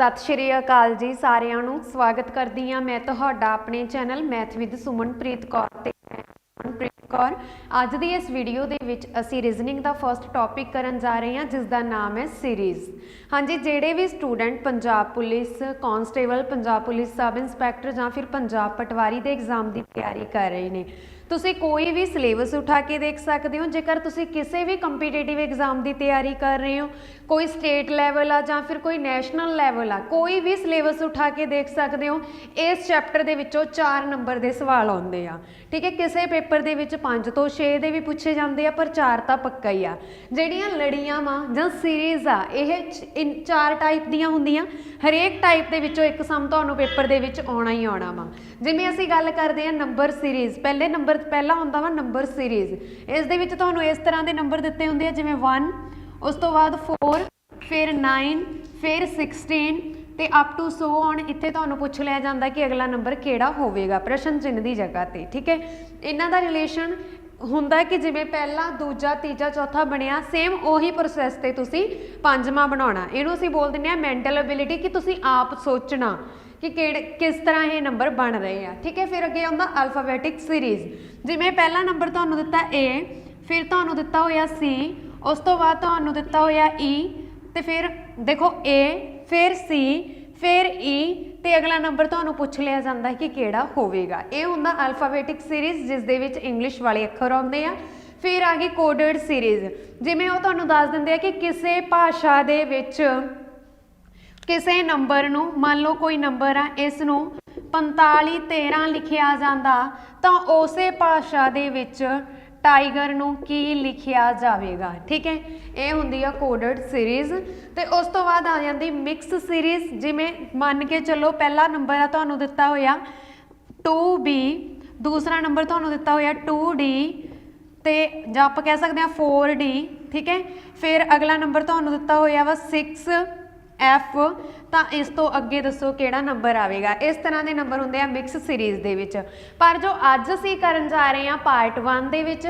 ਸਤਿ ਸ਼੍ਰੀ ਅਕਾਲ ਜੀ ਸਾਰਿਆਂ ਨੂੰ। ਸਵਾਗਤ ਕਰਦੀ ਹਾਂ ਮੈਂ ਤੁਹਾਡਾ ਆਪਣੇ channel math with Sumanpreet Kaur ਤੇ। ਮੈਂ ਸੁਮਨਪ੍ਰੀਤ ਕੌਰ, ਅੱਜ ਦੀ ਇਸ ਵੀਡੀਓ ਦੇ ਵਿੱਚ ਅਸੀਂ ਰੀਜ਼ਨਿੰਗ ਦਾ ਫਰਸਟ ਟੌਪਿਕ ਕਰਨ ਜਾ ਰਹੇ ਹਾਂ ਜਿਸ ਦਾ ਨਾਮ ਹੈ ਸੀਰੀਜ਼ ਹਾਂਜੀ, ਜਿਹੜੇ ਵੀ student Punjab police constable Punjab police sub inspector ਜਾਂ ਫਿਰ ਪੰਜਾਬ ਪਟਵਾਰੀ ਦੇ ਐਗਜ਼ਾਮ ਦੀ ਤਿਆਰੀ ਕਰ ਰਹੇ ਨੇ, ਤੁਸੀਂ ਕੋਈ ਵੀ ਸਿਲੇਬਸ ਉਠਾ ਕੇ ਦੇਖ ਸਕਦੇ ਹੋ। ਜੇਕਰ ਤੁਸੀਂ ਕਿਸੇ ਵੀ ਕੰਪੀਟੀਟਿਵ ਐਗਜ਼ਾਮ ਦੀ ਤਿਆਰੀ ਕਰ ਰਹੇ ਹੋ ਕੋਈ ਸਟੇਟ ਲੈਵਲ ਆ ਜਾਂ ਫਿਰ ਕੋਈ ਨੈਸ਼ਨਲ ਲੈਵਲ ਆ, ਕੋਈ ਵੀ ਸਿਲੇਬਸ ਉਠਾ ਕੇ ਦੇਖ ਸਕਦੇ ਹੋ, ਇਸ ਚੈਪਟਰ ਦੇ ਵਿੱਚੋਂ 4 ਨੰਬਰ ਦੇ ਸਵਾਲ ਆਉਂਦੇ ਆ। ਠੀਕ ਹੈ, ਕਿਸੇ ਪੇਪਰ ਦੇ ਵਿੱਚ 5 ਤੋਂ 6 ਦੇ ਵੀ ਪੁੱਛੇ ਜਾਂਦੇ ਆ, ਪਰ 4 ਤਾਂ ਪੱਕਾ ਹੀ ਆ। ਜਿਹੜੀਆਂ ਲੜੀਆਂ ਵਾ ਜਾਂ ਸੀਰੀਜ਼ ਆ, ਇਹ ਚਾਰ ਟਾਈਪ ਦੀਆਂ ਹੁੰਦੀਆਂ, ਹਰੇਕ ਟਾਈਪ ਦੇ ਵਿੱਚੋਂ ਇੱਕ ਸਮ ਤੁਹਾਨੂੰ ਪੇਪਰ ਦੇ ਵਿੱਚ ਆਉਣਾ ਹੀ ਆਉਣਾ ਵਾ। ਜਿਵੇਂ ਅਸੀਂ ਗੱਲ ਕਰਦੇ ਹਾਂ ਨੰਬਰ ਸੀਰੀਜ਼ ਪਹਿਲੇ ਨੰਬਰ ਪਹਿਲਾ ਹੁੰਦਾ ਵਾ ਨੰਬਰ ਸੀਰੀਜ਼ ਇਸ ਦੇ ਵਿੱਚ ਤੁਹਾਨੂੰ ਇਸ ਤਰ੍ਹਾਂ ਦੇ ਨੰਬਰ ਦਿੱਤੇ ਹੁੰਦੇ ਆ, ਜਿਵੇਂ 1 ਉਸ ਤੋਂ ਬਾਅਦ 4 ਫਿਰ 9 ਫਿਰ 16 ਤੇ ਅਪ ਟੂ ਸੋ ਔਨ ਇੱਥੇ ਤੁਹਾਨੂੰ ਪੁੱਛ ਲਿਆ ਜਾਂਦਾ ਕਿ ਅਗਲਾ ਨੰਬਰ ਕਿਹੜਾ ਹੋਵੇਗਾ ਪ੍ਰਸ਼ਨ ਚਿੰਨ੍ਹ ਦੀ ਜਗ੍ਹਾ ਤੇ, ਠੀਕ ਹੈ? ਇਹਨਾਂ ਦਾ ਰਿਲੇਸ਼ਨ ਹੁੰਦਾ ਕਿ ਜਿਵੇਂ ਪਹਿਲਾ, ਦੂਜਾ, ਤੀਜਾ, ਚੌਥਾ ਬਣਿਆ ਸੇਮ ਉਹੀ ਪ੍ਰੋਸੈਸ ਤੇ ਤੁਸੀਂ ਪੰਜਵਾਂ ਬਣਾਉਣਾ। ਇਹਨੂੰ ਅਸੀਂ ਬੋਲ ਦਿੰਦੇ ਆ ਮੈਂਟਲ ਅਬਿਲਿਟੀ ਕਿ ਤੁਸੀਂ ਆਪ ਸੋਚਣਾ ਕਿ ਕਿਹੜੇ, ਕਿਸ ਤਰ੍ਹਾਂ ਇਹ ਨੰਬਰ ਬਣ ਰਹੇ ਆ, ਠੀਕ ਹੈ? ਫਿਰ ਅੱਗੇ ਆਉਂਦਾ ਅਲਫਾਬੈਟਿਕ ਸੀਰੀਜ਼ ਜਿਵੇਂ ਪਹਿਲਾ ਨੰਬਰ ਤੁਹਾਨੂੰ ਦਿੱਤਾ A, ਫਿਰ ਤੁਹਾਨੂੰ ਦਿੱਤਾ ਹੋਇਆ C ਉਸ ਤੋਂ ਬਾਅਦ ਤੁਹਾਨੂੰ ਦਿੱਤਾ ਹੋਇਆ E ਤੇ ਫਿਰ ਦੇਖੋ A, ਫਿਰ C, ਫਿਰ E ਤੇ ਅਗਲਾ ਨੰਬਰ ਤੁਹਾਨੂੰ ਪੁੱਛ ਲਿਆ ਜਾਂਦਾ ਕਿ ਕਿਹੜਾ ਹੋਵੇਗਾ। ਇਹ ਹੁੰਦਾ ਅਲਫਾਬੈਟਿਕ ਸੀਰੀਜ਼ ਜਿਸ ਦੇ ਵਿੱਚ ਇੰਗਲਿਸ਼ ਵਾਲੇ ਅੱਖਰ ਆਉਂਦੇ ਆ। ਫਿਰ ਆ ਗਈ ਕੋਡਡ ਸੀਰੀਜ਼ ਜਿਵੇਂ ਉਹ ਤੁਹਾਨੂੰ ਦੱਸ ਦਿੰਦੇ ਆ ਕਿ ਕਿਸੇ ਭਾਸ਼ਾ ਦੇ ਵਿੱਚ ਕਿਸੇ ਨੰਬਰ ਨੂੰ, ਮੰਨ ਲਓ ਕੋਈ ਨੰਬਰ ਆ, ਇਸ ਨੂੰ 45 13 ਲਿਖਿਆ ਜਾਂਦਾ, ਤਾਂ ਉਸੇ ਭਾਸ਼ਾ ਦੇ ਵਿੱਚ ਟਾਈਗਰ ਨੂੰ ਕੀ ਲਿਖਿਆ ਜਾਵੇਗਾ? ਠੀਕ ਹੈ? ਇਹ ਹੁੰਦੀ ਆ ਕੋਡਡ ਸੀਰੀਜ਼ ਤੇ ਉਸ ਤੋਂ ਬਾਅਦ ਆ ਜਾਂਦੀ ਮਿਕਸ ਸੀਰੀਜ਼ ਜਿਵੇਂ ਮੰਨ ਕੇ ਚੱਲੋ ਪਹਿਲਾ ਨੰਬਰ ਆ ਤੁਹਾਨੂੰ ਦਿੱਤਾ ਹੋਇਆ 2b ਦੂਸਰਾ ਨੰਬਰ ਤੁਹਾਨੂੰ ਦਿੱਤਾ ਹੋਇਆ 2d ਤੇ ਜਾਂ ਆਪਾਂ ਕਹਿ ਸਕਦੇ ਹਾਂ 4d ਠੀਕ ਹੈ? ਫਿਰ ਅਗਲਾ ਨੰਬਰ ਤੁਹਾਨੂੰ ਦਿੱਤਾ ਹੋਇਆ ਵਾ 6 F ਤਾਂ ਇਸ ਤੋਂ ਅੱਗੇ ਦੱਸੋ ਕਿਹੜਾ ਨੰਬਰ ਆਵੇਗਾ? ਇਸ ਤਰ੍ਹਾਂ ਦੇ ਨੰਬਰ ਹੁੰਦੇ ਆ ਮਿਕਸ ਸੀਰੀਜ਼ ਦੇ ਵਿੱਚ। ਪਰ ਜੋ ਅੱਜ ਅਸੀਂ ਕਰਨ ਜਾ ਰਹੇ ਹਾਂ ਪਾਰਟ 1 ਦੇ ਵਿੱਚ,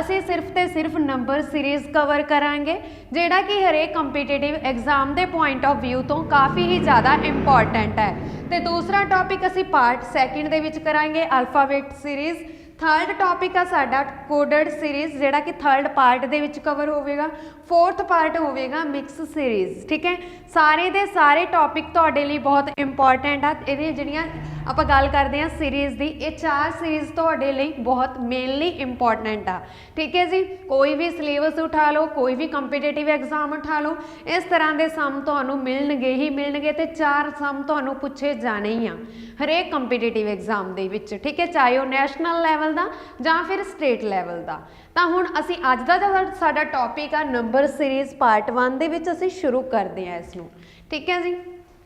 ਅਸੀਂ ਸਿਰਫ ਤੇ ਸਿਰਫ ਨੰਬਰ ਸੀਰੀਜ਼ ਕਵਰ ਕਰਾਂਗੇ, ਜਿਹੜਾ ਕਿ ਹਰੇਕ ਕੰਪੀਟੀਟਿਵ ਐਗਜ਼ਾਮ ਦੇ ਪੁਆਇੰਟ ਆਫ View ਤੋਂ ਕਾਫੀ ਹੀ ਜ਼ਿਆਦਾ ਇੰਪੋਰਟੈਂਟ ਹੈ। ਤੇ ਦੂਸਰਾ ਟੌਪਿਕ ਅਸੀਂ ਪਾਰਟ 2 ਦੇ ਵਿੱਚ ਕਰਾਂਗੇ ਅਲਫਾਬੈਟ ਸੀਰੀਜ਼ ਥਰਡ ਟੌਪਿਕ ਆ ਸਾਡਾ ਕੋਡਡ ਸੀਰੀਜ਼ ਜਿਹੜਾ ਕਿ ਥਰਡ ਪਾਰਟ ਦੇ ਵਿੱਚ ਕਵਰ ਹੋਵੇਗਾ। ਫੋਰਥ ਪਾਰਟ ਹੋਵੇਗਾ ਮਿਕਸ ਸੀਰੀਜ਼ ਠੀਕ ਹੈ? ਸਾਰੇ ਦੇ ਸਾਰੇ ਟੌਪਿਕ ਤੁਹਾਡੇ ਲਈ ਬਹੁਤ ਇੰਪੋਰਟੈਂਟ ਆ। ਇਹਦੀਆਂ ਜਿਹੜੀਆਂ ਆਪਾਂ ਗੱਲ ਕਰਦੇ ਹਾਂ ਸੀਰੀਜ਼ ਦੀ। ਇਹ ਚਾਰ ਸੀਰੀਜ਼ ਤੁਹਾਡੇ ਲਈ ਬਹੁਤ ਮੇਨਲੀ ਇੰਪੋਰਟੈਂਟ ਆ। ਠੀਕ ਹੈ ਜੀ? ਕੋਈ ਵੀ ਸਿਲੇਬਸ ਉਠਾ ਲਓ, ਕੋਈ ਵੀ ਕੰਪੀਟੀਟਿਵ ਐਗਜ਼ਾਮ ਉਠਾ ਲਓ, ਇਸ ਤਰ੍ਹਾਂ ਦੇ ਸਮ ਤੁਹਾਨੂੰ ਮਿਲਣਗੇ ਹੀ ਮਿਲਣਗੇ ਤੇ ਚਾਰ ਸਮ ਤੁਹਾਨੂੰ ਪੁੱਛੇ ਜਾਣੇ ਹੀ ਆ ਹਰੇਕ ਕੰਪੀਟੀਟਿਵ ਐਗਜ਼ਾਮ ਦੇ ਵਿੱਚ। ਠੀਕ ਹੈ? ਚਾਹੇ ਉਹ ਨੈਸ਼ਨਲ ਲੈਵਲ ਦਾ ਜਾਂ ਫਿਰ ਸਟੇਟ ਲੈਵਲ ਦਾ। ਤਾਂ ਹੁਣ ਅਸੀਂ ਅੱਜ ਦਾ ਜਿਹੜਾ ਸਾਡਾ ਟੌਪਿਕ ਆ ਨੰਬਰ ਸੀਰੀਜ਼ ਪਾਰਟ 1 ਦੇ ਵਿੱਚ ਅਸੀਂ ਸ਼ੁਰੂ ਕਰਦੇ ਹਾਂ ਇਸ ਨੂੰ। ਠੀਕ ਹੈ ਜੀ?